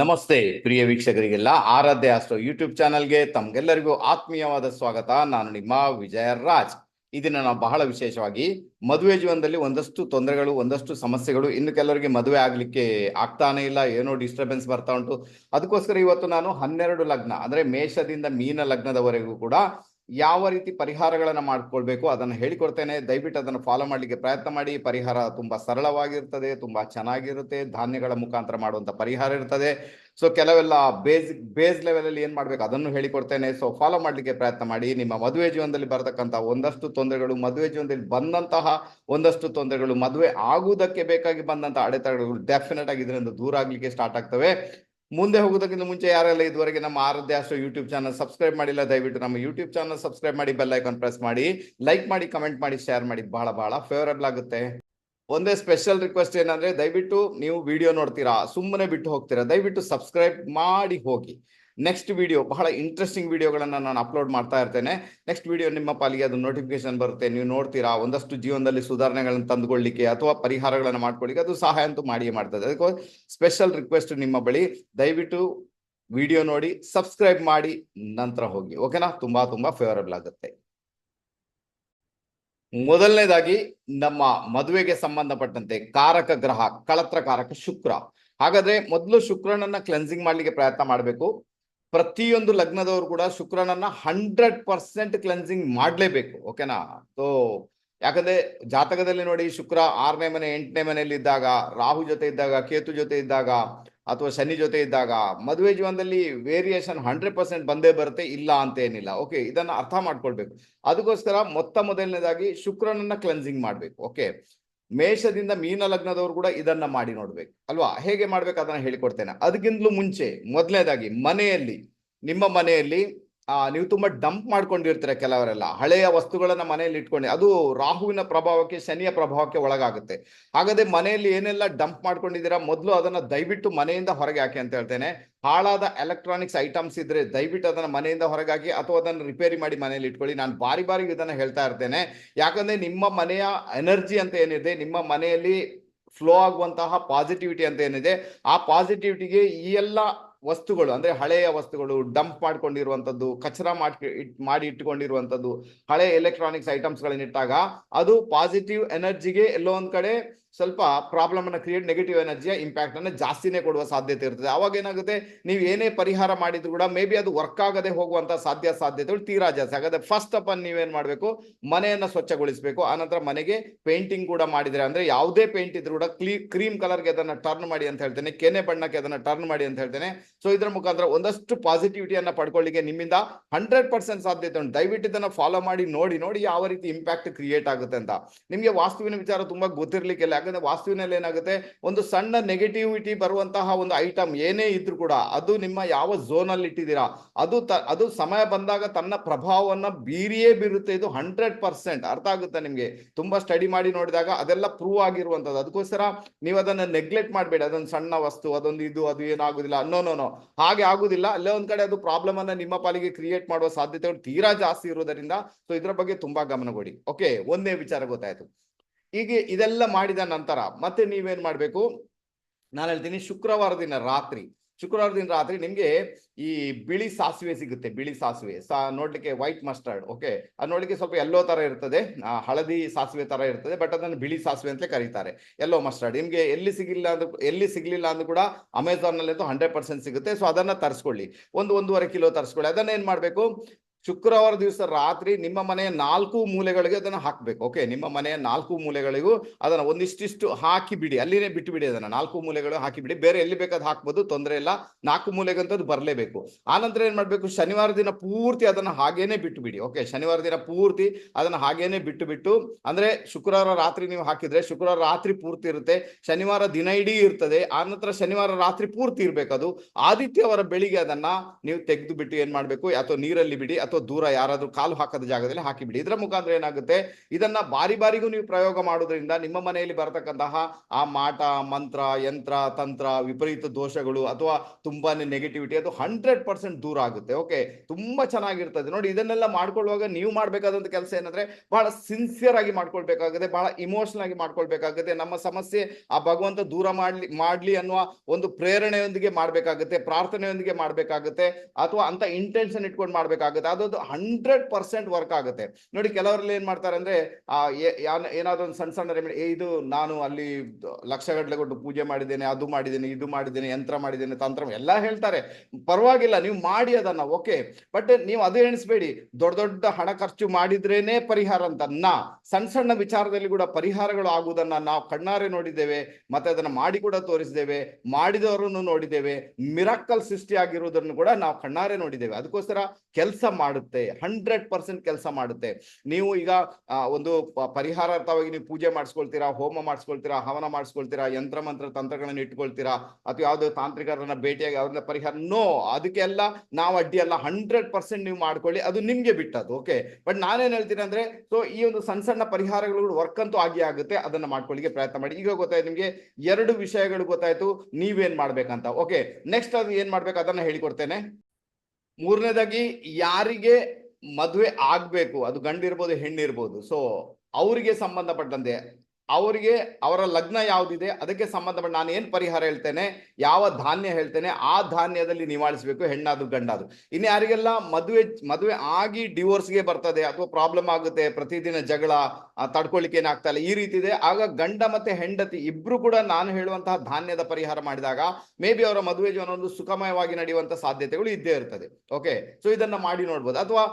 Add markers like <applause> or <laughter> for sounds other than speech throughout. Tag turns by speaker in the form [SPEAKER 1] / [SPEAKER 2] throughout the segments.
[SPEAKER 1] ನಮಸ್ತೆ ಪ್ರಿಯ ವೀಕ್ಷಕರಿಗೆಲ್ಲ, ಆರಾಧ್ಯ astro YouTube ಚಾನಲ್ಗೆ ತಮ್ಗೆಲ್ಲರಿಗೂ ಆತ್ಮೀಯವಾದ ಸ್ವಾಗತ. ನಾನು ನಿಮ್ಮ ವಿಜಯ ರಾಜ್ ಇದನ್ನ ನಾವು ಬಹಳ ವಿಶೇಷವಾಗಿ ಮದುವೆ ಜೀವನದಲ್ಲಿ ಒಂದಷ್ಟು ತೊಂದರೆಗಳು, ಒಂದಷ್ಟು ಸಮಸ್ಯೆಗಳು ಇನ್ನು ಕೆಲವರಿಗೆ ಮದುವೆ ಆಗ್ಲಿಕ್ಕೆ ಆಗ್ತಾನೆ ಇಲ್ಲ, ಏನೋ ಡಿಸ್ಟರ್ಬೆನ್ಸ್ ಬರ್ತಾ ಉಂಟು. ಅದಕ್ಕೋಸ್ಕರ ಇವತ್ತು ನಾನು ಹನ್ನೆರಡು ಲಗ್ನ, ಅಂದ್ರೆ ಮೇಷದಿಂದ ಮೀನ ಲಗ್ನದವರೆಗೂ ಕೂಡ ಯಾವ ರೀತಿ ಪರಿಹಾರಗಳನ್ನು ಮಾಡ್ಕೊಳ್ಬೇಕು ಅದನ್ನು ಹೇಳಿಕೊಡ್ತೇನೆ. ದಯವಿಟ್ಟು ಅದನ್ನು ಫಾಲೋ ಮಾಡಲಿಕ್ಕೆ ಪ್ರಯತ್ನ ಮಾಡಿ. ಪರಿಹಾರ ತುಂಬಾ ಸರಳವಾಗಿರ್ತದೆ, ತುಂಬಾ ಚೆನ್ನಾಗಿರುತ್ತೆ. ಧಾನ್ಯಗಳ ಮುಖಾಂತರ ಮಾಡುವಂತ ಪರಿಹಾರ ಇರ್ತದೆ. ಸೊ ಕೆಲವೆಲ್ಲ ಬೇಸ್ ಬೇಸ್ ಲೆವೆಲಲ್ಲಿ ಏನು ಮಾಡಬೇಕು ಮಾಡ್ಬೇಕು ಅದನ್ನು ಹೇಳಿಕೊಡ್ತೇನೆ. ಸೊ ಫಾಲೋ ಮಾಡಲಿಕ್ಕೆ ಪ್ರಯತ್ನ ಮಾಡಿ. ನಿಮ್ಮ ಮದುವೆ ಜೀವನದಲ್ಲಿ ಬರತಕ್ಕಂಥ ಒಂದಷ್ಟು ತೊಂದರೆಗಳು, ಮದುವೆ ಜೀವನದಲ್ಲಿ ಬಂದಂತಹ ಒಂದಷ್ಟು ತೊಂದರೆಗಳು ಮದುವೆ ಆಗುವುದಕ್ಕೆ ಬೇಕಾಗಿ ಬಂದಂತಹ ಅಡೆತಡೆಗಳು ಡೆಫಿನೆಟ್ ಆಗಿ ಇದರಿಂದ ದೂರ ಆಗಲಿಕ್ಕೆ ಸ್ಟಾರ್ಟ್ ಆಗ್ತವೆ. ಮುಂದೆ ಹೋಗೋದಕ್ಕಿಂತ ಮುಂಚೆ ಯಾರೆಲ್ಲ ಇದುವರೆಗೆ ನಮ್ಮ ಆರಾಧ್ಯ ಅಷ್ಟು ಯೂಟ್ಯೂಬ್ ಚಾನಲ್ ಸಬ್ಸ್ಕ್ರೈಬ್ ಮಾಡಿಲ್ಲ, ದಯವಿಟ್ಟು ನಮ್ಮ ಯೂಟ್ಯೂಬ್ ಚಾನಲ್ ಸಬ್ಸ್ಕ್ರೈಬ್ ಮಾಡಿ ಬೆಲ್ ಐಕಾನ್ ಪ್ರೆಸ್ ಮಾಡಿ ಲೈಕ್ ಮಾಡಿ ಕಮೆಂಟ್ ಮಾಡಿ ಶೇರ್ ಮಾಡಿ ಬಹಳ ಬಹಳ ಫೇವರಬಲ್ ಆಗುತ್ತೆ. ಒಂದೇ ಸ್ಪೆಷಲ್ ರಿಕ್ವೆಸ್ಟ್ ಏನಂದ್ರೆ ದಯವಿಟ್ಟು ನೀವು ವಿಡಿಯೋ ನೋಡ್ತೀರಾ, ಸುಮ್ಮನೆ ಬಿಟ್ಟು ಹೋಗ್ತೀರಾ, ದಯವಿಟ್ಟು ಸಬ್ಸ್ಕ್ರೈಬ್ ಮಾಡಿ ಹೋಗಿ. ನೆಕ್ಸ್ಟ್ ವಿಡಿಯೋ ಬಹಳ ಇಂಟ್ರೆಸ್ಟಿಂಗ್ ವಿಡಿಯೋಗಳನ್ನು ನಾನು ಅಪ್ಲೋಡ್ ಮಾಡ್ತಾ ಇರ್ತೇನೆ. ನೆಕ್ಸ್ಟ್ ವಿಡಿಯೋ ನಿಮ್ಮ ಪಾಲಿಗೆ ಅದು ನೋಟಿಫಿಕೇಶನ್ ಬರುತ್ತೆ. ನೀವು ನೋಡ್ತೀರಾ, ಒಂದಷ್ಟು ಜೀವನದಲ್ಲಿ ಸುಧಾರಣೆಗಳನ್ನು ತಂದುಕೊಳ್ಳಿಕ್ಕೆ ಅಥವಾ ಪರಿಹಾರಗಳನ್ನು ಮಾಡ್ಕೊಳ್ಳಿಕ್ಕೆ ಅದು ಸಹಾಯ ಅಂತೂ ಮಾಡಿಯೇ ಮಾಡ್ತದೆ. ಅದಕ್ಕೆ ಸ್ಪೆಷಲ್ ರಿಕ್ವೆಸ್ಟ್ ನಿಮ್ಮ ಬಳಿ. ದಯವಿಟ್ಟು ವಿಡಿಯೋ ನೋಡಿ ಸಬ್ಸ್ಕ್ರೈಬ್ ಮಾಡಿ, ನಂತರ ಹೋಗಿ. ಓಕೆನಾ ತುಂಬಾ ತುಂಬಾ ಫೇವರಬಲ್ ಆಗುತ್ತೆ. ಮೊದಲನೇದಾಗಿ, ನಮ್ಮ ಮದುವೆಗೆ ಸಂಬಂಧಪಟ್ಟಂತೆ ಕಾರಕ ಗ್ರಹ, ಕಳತ್ರ ಕಾರಕ ಶುಕ್ರ. ಹಾಗಾದ್ರೆ ಮೊದಲು ಶುಕ್ರನನ್ನ ಕ್ಲೆನ್ಸಿಂಗ್ ಮಾಡ್ಲಿಕ್ಕೆ ಪ್ರಯತ್ನ ಮಾಡಬೇಕು. ಪ್ರತಿಯೊಂದು ಲಗ್ನದವರು ಕೂಡ ಶುಕ್ರನನ್ನ ಹಂಡ್ರೆಡ್ ಪರ್ಸೆಂಟ್ ಕ್ಲೆನ್ಸಿಂಗ್ ಮಾಡಲೇಬೇಕು ಓಕೆನಾ ಸೊ ಯಾಕಂದ್ರೆ ಜಾತಕದಲ್ಲಿ ನೋಡಿ ಶುಕ್ರ ಆರನೇ ಮನೆ, ಎಂಟನೇ ಮನೆಯಲ್ಲಿ ಇದ್ದಾಗ, ರಾಹು ಜೊತೆ ಇದ್ದಾಗ, ಕೇತು ಜೊತೆ ಇದ್ದಾಗ, ಅಥವಾ ಶನಿ ಜೊತೆ ಇದ್ದಾಗ, ಮದುವೆ ಜೀವನದಲ್ಲಿ ವೇರಿಯೇಷನ್ ಹಂಡ್ರೆಡ್ ಪರ್ಸೆಂಟ್ ಬಂದೇ ಬರುತ್ತೆ, ಇಲ್ಲ ಅಂತ ಏನಿಲ್ಲ ಓಕೆ ಇದನ್ನ ಅರ್ಥ ಮಾಡ್ಕೊಳ್ಬೇಕು. ಅದಕ್ಕೋಸ್ಕರ ಮೊತ್ತ ಮೊದಲನೇದಾಗಿ ಶುಕ್ರನನ್ನ ಕ್ಲೆನ್ಸಿಂಗ್ ಮಾಡ್ಬೇಕು ಓಕೆ ಮೇಷದಿಂದ ಮೀನ ಲಗ್ನದವರು ಕೂಡ ಇದನ್ನ ಮಾಡಿ ನೋಡ್ಬೇಕು. ಅಲ್ವಾ? ಹೇಗೆ ಮಾಡ್ಬೇಕು ಅದನ್ನ ಹೇಳಿಕೊಡ್ತೇನೆ. ಅದಕ್ಕಿಂತಲೂ ಮುಂಚೆ ಮೊದಲನೇದಾಗಿ ಮನೆಯಲ್ಲಿ, ನಿಮ್ಮ ಮನೆಯಲ್ಲಿ ನೀವು ತುಂಬಾ ಡಂಪ್ ಮಾಡ್ಕೊಂಡಿರ್ತೀರ ಕೆಲವರೆಲ್ಲ. ಹಳೆಯ ವಸ್ತುಗಳನ್ನ ಮನೆಯಲ್ಲಿ ಇಟ್ಕೊಂಡು, ಅದು ರಾಹುವಿನ ಪ್ರಭಾವಕ್ಕೆ, ಶನಿಯ ಪ್ರಭಾವಕ್ಕೆ ಒಳಗಾಗುತ್ತೆ. ಹಾಗಾದ್ರೆ ಮನೆಯಲ್ಲಿ ಏನೆಲ್ಲ ಡಂಪ್ ಮಾಡ್ಕೊಂಡಿದ್ದೀರಾ, ಮೊದಲು ಅದನ್ನ ದಯವಿಟ್ಟು ಮನೆಯಿಂದ ಹೊರಗೆ ಹಾಕಿ ಅಂತ ಹೇಳ್ತೇನೆ. ಹಾಳಾದ ಎಲೆಕ್ಟ್ರಾನಿಕ್ಸ್ ಐಟಮ್ಸ್ ಇದ್ರೆ ದಯವಿಟ್ಟು ಅದನ್ನ ಮನೆಯಿಂದ ಹೊರಗಾಗಿ ಅಥವಾ ಅದನ್ನು ರಿಪೇರಿ ಮಾಡಿ ಮನೆಯಲ್ಲಿ ಇಟ್ಕೊಳ್ಳಿ. ನಾನು ಬಾರಿ ಬಾರಿ ಇದನ್ನ ಹೇಳ್ತಾ ಇರ್ತೇನೆ. ಯಾಕಂದ್ರೆ ನಿಮ್ಮ ಮನೆಯ ಎನರ್ಜಿ ಅಂತ ಏನಿದೆ, ನಿಮ್ಮ ಮನೆಯಲ್ಲಿ ಫ್ಲೋ ಆಗುವಂತಹ ಪಾಸಿಟಿವಿಟಿ ಅಂತ ಏನಿದೆ, ಆ ಪಾಸಿಟಿವಿಟಿಗೆ ಈ ಎಲ್ಲ ವಸ್ತುಗಳು, ಅಂದ್ರೆ ಹಳೆಯ ವಸ್ತುಗಳು ಡಂಪ್ ಮಾಡ್ಕೊಂಡಿರುವಂತದ್ದು ಕಚರ ಮಾಡಿ ಮಾಡಿ ಇಟ್ಟುಕೊಂಡಿರುವಂತದ್ದು ಹಳೆ ಎಲೆಕ್ಟ್ರಾನಿಕ್ಸ್ ಐಟಮ್ಸ್ ಅದು ಪಾಸಿಟಿವ್ ಎನರ್ಜಿಗೆ ಎಲ್ಲೋ ಒಂದ್ ಕಡೆ ಸ್ವಲ್ಪ ಪ್ರಾಬ್ಲಮ್ ಅನ್ನ ಕ್ರಿಯೇಟ್ ನೆಗೆಟಿವ್ ಎನರ್ಜಿಯ ಇಂಪ್ಯಾಕ್ಟ್ ಅನ್ನ ಜಾಸ್ತಿನೇ ಕೊಡುವ ಸಾಧ್ಯತೆ ಇರ್ತದೆ. ಅವಾಗ ಏನಾಗುತ್ತೆ? ನೀವು ಏನೇ ಪರಿಹಾರ ಮಾಡಿದ್ರು ಕೂಡ ಮೇ ಬಿ ಅದು ವರ್ಕ್ ಆಗದೆ ಹೋಗುವಂತ ಸಾಧ್ಯ ಸಾಧ್ಯತೆಗಳು ತೀರಾ ಜಾಸ್ತಿ. ಹಾಗಾದ್ರೆ ಫಸ್ಟ್ ಅಪ್ ಅನ್ ನೀವೇನ್ ಮಾಡ್ಬೇಕು? ಮನೆಯನ್ನ ಸ್ವಚ್ಛಗೊಳಿಸಬೇಕು. ಆನಂತರ ಮನೆಗೆ ಪೇಂಟಿಂಗ್ ಕೂಡ ಮಾಡಿದ್ರೆ ಅಂದ್ರೆ ಯಾವುದೇ ಪೇಂಟ್ ಇದ್ರು ಕೂಡ ಕ್ಲೀ ಕ್ರೀಮ್ ಕಲರ್ಗೆ ಅದನ್ನ ಟರ್ನ್ ಮಾಡಿ ಅಂತ ಹೇಳ್ತೇನೆ. ಕೆನೆ ಬಣ್ಣಕ್ಕೆ ಅದನ್ನ ಟರ್ನ್ ಮಾಡಿ ಅಂತ ಹೇಳ್ತೇನೆ. ಸೊ ಇದರ ಮುಖಾಂತರ ಒಂದಷ್ಟು ಪಾಸಿಟಿವಿಟಿಯನ್ನ ಪಡ್ಕೊಳ್ಳಿಕ್ಕೆ ನಿಮ್ಮಿಂದ ಹಂಡ್ರೆಡ್ ಪರ್ಸೆಂಟ್ ಸಾಧ್ಯತೆ ಉಂಟು. ದಯವಿಟ್ಟು ಇದನ್ನ ಫಾಲೋ ಮಾಡಿ, ನೋಡಿ ನೋಡಿ ಯಾವ ರೀತಿ ಇಂಪ್ಯಾಕ್ಟ್ ಕ್ರಿಯೇಟ್ ಆಗುತ್ತೆ ಅಂತ. ನಿಮಗೆ ವಾಸ್ತುವಿನ ವಿಚಾರ ತುಂಬಾ ಗೊತ್ತಿರ್ಲಿಕ್ಕಿಲ್ಲ. ಯಾಕಂದ್ರೆ ವಾಸ್ತುವಿನಲ್ಲಿ ಏನಾಗುತ್ತೆ? ಒಂದು ಸಣ್ಣ ನೆಗೆಟಿವಿಟಿ ಬರುವಂತಹ ಒಂದು ಐಟಮ್ ಏನೇ ಇದ್ರು ಕೂಡ ಅದು ನಿಮ್ಮ ಯಾವ ಝೋನ್ ಅಲ್ಲಿ ಇಟ್ಟಿದ್ದೀರಾ? ಅದು ತ, ಅದು ಸಮಯ ಬಂದಾಗ ತನ್ನ ಪ್ರಭಾವವನ್ನ ಬೀರಿಯೇ ಬೀರುತ್ತೆ. ಇದು ಹಂಡ್ರೆಡ್ ಪರ್ಸೆಂಟ್ ಅರ್ಥ ಆಗುತ್ತೆ ನಿಮ್ಗೆ. ತುಂಬಾ ಸ್ಟಡಿ ಮಾಡಿ ನೋಡಿದಾಗ ಅದೆಲ್ಲ ಪ್ರೂವ್ ಆಗಿರುವಂತದ್ದು ಅದಕ್ಕೋಸ್ಕರ ನೀವು ಅದನ್ನ ನೆಗ್ಲೆಕ್ಟ್ ಮಾಡಬೇಡಿ. ಅದೊಂದು ಸಣ್ಣ ವಸ್ತು, ಅದೊಂದು ಇದು, ಅದು ಏನಾಗುದಿಲ್ಲ. ನೋ ನೋ ಹಾಗೆ ಆಗುದಿಲ್ಲ. ಅಲ್ಲೇ ಒಂದ್ ಕಡೆ ಅದು ಪ್ರಾಬ್ಲಮ್ ಅನ್ನ ನಿಮ್ಮ ಪಾಲಿಗೆ ಕ್ರಿಯೇಟ್ ಮಾಡುವ ಸಾಧ್ಯತೆಗಳು ತೀರಾ ಜಾಸ್ತಿ ಇರುವುದರಿಂದ ಸೊ ಇದ್ರ ಬಗ್ಗೆ ತುಂಬಾ ಗಮನ ಕೊಡಿ. ಓಕೆ ಒಂದೇ ವಿಚಾರ ಗೊತ್ತಾಯ್ತು. ಈಗ ಇದೆಲ್ಲ ಮಾಡಿದ ನಂತರ ಮತ್ತೆ ನೀವೇನ್ ಮಾಡ್ಬೇಕು? ನಾನು ಹೇಳ್ತೀನಿ ಶುಕ್ರವಾರ ದಿನ ರಾತ್ರಿ, ಶುಕ್ರವಾರ ದಿನ ರಾತ್ರಿ ನಿಮ್ಗೆ ಈ ಬಿಳಿ ಸಾಸಿವೆ ಸಿಗುತ್ತೆ, ಬಿಳಿ ಸಾಸಿವೆ. ಸಾ, ನೋಡ್ಲಿಕ್ಕೆ ವೈಟ್ ಮಸ್ಟರ್ಡ್ ಓಕೆ ಅದು ನೋಡ್ಲಿಕ್ಕೆ ಸ್ವಲ್ಪ ಎಲ್ಲೋ ತರ ಇರ್ತದೆ. ಹಳದಿ ಸಾಸಿವೆ ತರ ಇರ್ತದೆ ಬಟ್ ಅದನ್ನು ಬಿಳಿ ಸಾಸಿವೆ ಅಂತಲೇ ಕರೀತಾರೆ. ಎಲ್ಲೋ ಮಸ್ಟರ್ಡ್ ನಿಮ್ಗೆ ಎಲ್ಲಿ ಸಿಗಲಿಲ್ಲ ಅಂದ್ರೆ, ಎಲ್ಲಿ ಸಿಗಲಿಲ್ಲ ಅಂದ್ರೂ ಕೂಡ ಅಮೆಝಾನ್ನಲ್ಲಿ ಹಂಡ್ರೆಡ್ ಪರ್ಸೆಂಟ್ ಸಿಗುತ್ತೆ. ಸೊ ಅದನ್ನ ತರಿಸ್ಕೊಳ್ಳಿ. ಒಂದು ಒಂದೂವರೆ ಕಿಲೋ ತರಿಸ್ಕೊಳ್ಳಿ. ಅದನ್ನ ಏನ್ ಮಾಡ್ಬೇಕು? ಶುಕ್ರವಾರ ದಿವಸ ರಾತ್ರಿ ನಿಮ್ಮ ಮನೆಯ ನಾಲ್ಕು ಮೂಲೆಗಳಿಗೆ ಅದನ್ನ ಹಾಕಬೇಕು. ಓಕೆ ನಿಮ್ಮ ಮನೆಯ ನಾಲ್ಕು ಮೂಲೆಗಳಿಗೂ ಅದನ್ನ ಒಂದಿಷ್ಟಿಷ್ಟು ಹಾಕಿ ಬಿಡಿ. ಅಲ್ಲಿನೇ ಬಿಟ್ಟು ಬಿಡಿ ಅದನ್ನ. ನಾಲ್ಕು ಮೂಲೆಗಳು ಹಾಕಿ ಬಿಡಿ. ಬೇರೆ ಎಲ್ಲಿ ಬೇಕಾದ್ ಹಾಕ್ಬೋದು, ತೊಂದರೆ ಇಲ್ಲ. ನಾಲ್ಕು ಮೂಲೆಗಂತದ್ದು ಬರಲೇಬೇಕು. ಆನಂತರ ಏನ್ ಮಾಡಬೇಕು? ಶನಿವಾರ ದಿನ ಪೂರ್ತಿ ಅದನ್ನ ಹಾಗೇನೆ ಬಿಟ್ಟು ಬಿಡಿ ಓಕೆ ಶನಿವಾರ ದಿನ ಪೂರ್ತಿ ಅದನ್ನ ಹಾಗೇನೆ ಬಿಟ್ಟು ಬಿಟ್ಟು ಅಂದ್ರೆ ಶುಕ್ರವಾರ ರಾತ್ರಿ ನೀವು ಹಾಕಿದ್ರೆ ಶುಕ್ರವಾರ ರಾತ್ರಿ ಪೂರ್ತಿ ಇರುತ್ತೆ. ಶನಿವಾರ ದಿನ ಇಡೀ ಇರ್ತದೆ. ಆನಂತರ ಶನಿವಾರ ರಾತ್ರಿ ಪೂರ್ತಿ ಇರ್ಬೇಕು ಅದು. ಆದಿತ್ಯವಾರ ಬೆಳಿಗ್ಗೆ ಅದನ್ನ ನೀವು ತೆಗೆದು ಬಿಟ್ಟು ಏನ್ ಮಾಡಬೇಕು? ಅಥವಾ ನೀರಲ್ಲಿ ಬಿಡಿ ಅಥವಾ ದೂರ ಯಾರಾದರೂ ಕಾಲು ಹಾಕದ ಜಾಗದಲ್ಲಿ ಹಾಕಿಬಿಡಿ. ಇದರ ಮುಖಾಂತರ ಏನಾಗುತ್ತೆ? ಇದನ್ನ ಬಾರಿ ಬಾರಿಗೂ ನೀವು ಪ್ರಯೋಗ ಮಾಡೋದ್ರಿಂದ ನಿಮ್ಮ ಮನೆಯಲ್ಲಿ ಬರತಕ್ಕಂತಹ ಆ ಮಾಟ, ಮಂತ್ರ, ಯಂತ್ರ, ತಂತ್ರ, ವಿಪರೀತ ದೋಷಗಳು ಅಥವಾ ತುಂಬಾನೇ ನೆಗೆಟಿವಿಟಿ ಅದು ಹಂಡ್ರೆಡ್ ಪರ್ಸೆಂಟ್ ದೂರ ಆಗುತ್ತೆ. ಓಕೆ ತುಂಬಾ ಚೆನ್ನಾಗಿರ್ತದೆ. ನೋಡಿ, ಇದನ್ನೆಲ್ಲ ಮಾಡ್ಕೊಳ್ಳುವಾಗ ನೀವು ಮಾಡಬೇಕಾದಂತ ಕೆಲಸ ಏನಂದ್ರೆ ಬಹಳ ಸಿನ್ಸಿಯರ್ ಆಗಿ ಮಾಡ್ಕೊಳ್ಬೇಕಾಗುತ್ತೆ, ಬಹಳ ಇಮೋಷನಲ್ ಆಗಿ ಮಾಡ್ಕೊಳ್ಬೇಕಾಗುತ್ತೆ. ನಮ್ಮ ಸಮಸ್ಯೆ ಆ ಭಗವಂತ ದೂರ ಮಾಡ್ಲಿ ಮಾಡ್ಲಿ ಅನ್ನುವ ಒಂದು ಪ್ರೇರಣೆಯೊಂದಿಗೆ ಮಾಡ್ಬೇಕಾಗುತ್ತೆ, ಪ್ರಾರ್ಥನೆಯೊಂದಿಗೆ ಮಾಡ್ಬೇಕಾಗುತ್ತೆ ಅಥವಾ ಅಂತ ಇಂಟೆನ್ಷನ್ ಇಟ್ಕೊಂಡು ಮಾಡ್ಬೇಕಾಗುತ್ತೆ. ಅದು ಹಂಡ್ರೆಡ್ ಪರ್ಸೆಂಟ್ ವರ್ಕ್ ಆಗುತ್ತೆ. ನೋಡಿ ಕೆಲವರಲ್ಲಿ ಏನ್ ಮಾಡ್ತಾರೆ ಅಂದ್ರೆ, ಆ ಏನಾದ್ರು ಒಂದು ಸಣ್ಣ ಸಣ್ಣ ರೆಮಿಡಿ ಇದು ನಾನು ಅಲ್ಲಿ ಲಕ್ಷಗಟ್ಟಲೆ ಕೊಟ್ಟು ಪೂಜೆ ಮಾಡಿದ್ದೇನೆ, ಅದು ಮಾಡಿದ್ದೇನೆ, ಇದು ಮಾಡಿದ್ದೇನೆ, ಯಂತ್ರ ಮಾಡಿದ್ದೇನೆ, ತಂತ್ರ ಎಲ್ಲ ಹೇಳ್ತಾರೆ. ಪರವಾಗಿಲ್ಲ, ನೀವು ಮಾಡಿ ಅದನ್ನ, ಓಕೆ. ಬಟ್ ನೀವು ಅದು ಎಣಿಸ್ಬೇಡಿ, ದೊಡ್ಡ ದೊಡ್ಡ ಹಣ ಖರ್ಚು ಮಾಡಿದ್ರೇನೆ ಪರಿಹಾರ ಅಂತ. ನಾ ಸಣ್ಣ ಸಣ್ಣ ವಿಚಾರದಲ್ಲಿ ಕೂಡ ಪರಿಹಾರಗಳು ಆಗುವುದನ್ನ ನಾವು ಕಣ್ಣಾರೆ ನೋಡಿದ್ದೇವೆ, ಮತ್ತೆ ಅದನ್ನ ಮಾಡಿ ಕೂಡ ತೋರಿಸಿದ್ದೇವೆ, ಮಾಡಿದವರನ್ನು ನೋಡಿದ್ದೇವೆ ಮಿರಕ್ಕಲ್ ಸೃಷ್ಟಿ ಆಗಿರುವುದನ್ನು ಕೂಡ ನಾವು ಕಣ್ಣಾರೆ ನೋಡಿದ್ದೇವೆ. ಅದಕ್ಕೋಸ್ಕರ ಕೆಲಸ ಮಾಡುತ್ತೆ ಹಂಡ್ರೆಡ್ ಪರ್ಸೆಂಟ್ ಕೆಲಸ ಮಾಡುತ್ತೆ. ನೀವು ಈಗ ಒಂದು ಪರಿಹಾರಾರ್ಥವಾಗಿ ನೀವು ಪೂಜೆ ಮಾಡಿಸ್ಕೊಳ್ತೀರಾ, ಹೋಮ ಮಾಡಿಸ್ಕೊಳ್ತೀರಾ, ಹವನ ಮಾಡಿಸ್ಕೊಳ್ತೀರಾ, ಯಂತ್ರ ಮಂತ್ರ ತಂತ್ರಗಳನ್ನು ಇಟ್ಕೊಳ್ತೀರಾ, ಅಥವಾ ಯಾವುದೋ ತಾಂತ್ರಿಕರನ್ನ ಭೇಟಿಯಾಗಿ ಅವ್ರನ್ನ ಪರಿಹಾರ, ನೋ, ಅದಕ್ಕೆಲ್ಲ ನಾವು ಅಡ್ಡಿ ಅಲ್ಲ ಹಂಡ್ರೆಡ್ ಪರ್ಸೆಂಟ್ ನೀವು ಮಾಡ್ಕೊಳ್ಳಿ, ಅದು ನಿಮ್ಗೆ ಬಿಟ್ಟದ್ದು ಓಕೆ ಬಟ್ ನಾನೇನ್ ಹೇಳ್ತೀನಿ ಅಂದ್ರೆ ಸೊ ಈ ಒಂದು ಸಣ್ಣ ಸಣ್ಣ ಪರಿಹಾರಗಳು ವರ್ಕ್ ಅಂತೂ ಆಗಿ ಆಗುತ್ತೆ, ಅದನ್ನ ಮಾಡ್ಕೊಳ್ಳಿಕ್ಕೆ ಪ್ರಯತ್ನ ಮಾಡಿ. ಈಗ ಗೊತ್ತಾಯ್ತು ನಿಮ್ಗೆ, ಎರಡು ವಿಷಯಗಳು ಗೊತ್ತಾಯ್ತು, ನೀವೇನ್ ಮಾಡ್ಬೇಕಂತ ಓಕೆ ನೆಕ್ಸ್ಟ್ ಅದು ಏನ್ ಮಾಡ್ಬೇಕು, ಅದನ್ನ ಹೇಳಿಕೊಡ್ತೇನೆ. ಮೂರನೇದಾಗಿ ಯಾರಿಗೆ ಮದುವೆ ಆಗ್ಬೇಕು ಅದು ಗಂಡಿರ್ಬೋದು ಹೆಣ್ಣಿರ್ಬೋದು. ಸೊ ಅವರಿಗೆ ಸಂಬಂಧಪಟ್ಟಂತೆ ಅವರಿಗೆ ಅವರ ಲಗ್ನ ಯಾವುದಿದೆ, ಅದಕ್ಕೆ ಸಂಬಂಧಪಟ್ಟ ನಾನು ಏನು ಪರಿಹಾರ ಹೇಳ್ತೇನೆ, ಯಾವ ಧಾನ್ಯ ಹೇಳ್ತೇನೆ, ಆ ಧಾನ್ಯದಲ್ಲಿ ನಿವಾಳಿಸಬೇಕು ಹೆಣ್ಣಾದ್ರು ಗಂಡಾದ್ರು ಇನ್ನು ಯಾರಿಗೆಲ್ಲ ಮದುವೆ ಮದುವೆ ಆಗಿ ಡಿವೋರ್ಸ್ಗೆ ಬರ್ತದೆ ಅಥವಾ ಪ್ರಾಬ್ಲಮ್ ಆಗುತ್ತೆ, ಪ್ರತಿದಿನ ಜಗಳ ತಡ್ಕೊಳ್ಳಿಕ್ಕೆ ಏನಾಗ್ತಾ ಇಲ್ಲ, ಈ ರೀತಿ ಇದೆ. ಆಗ ಗಂಡ ಮತ್ತೆ ಹೆಂಡತಿ ಇಬ್ರು ಕೂಡ ನಾನು ಹೇಳುವಂತಹ ಧಾನ್ಯದ ಪರಿಹಾರ ಮಾಡಿದಾಗ, ಮೇ ಬಿ ಅವರ ಮದುವೆ ಜೀವನ ಒಂದು ಸುಖಮಯವಾಗಿ ನಡೆಯುವಂತ ಸಾಧ್ಯತೆಗಳು ಇದ್ದೇ ಇರ್ತದೆ. ಓಕೆ ಸೊ ಇದನ್ನ ಮಾಡಿ ನೋಡ್ಬೋದು. ಅಥವಾ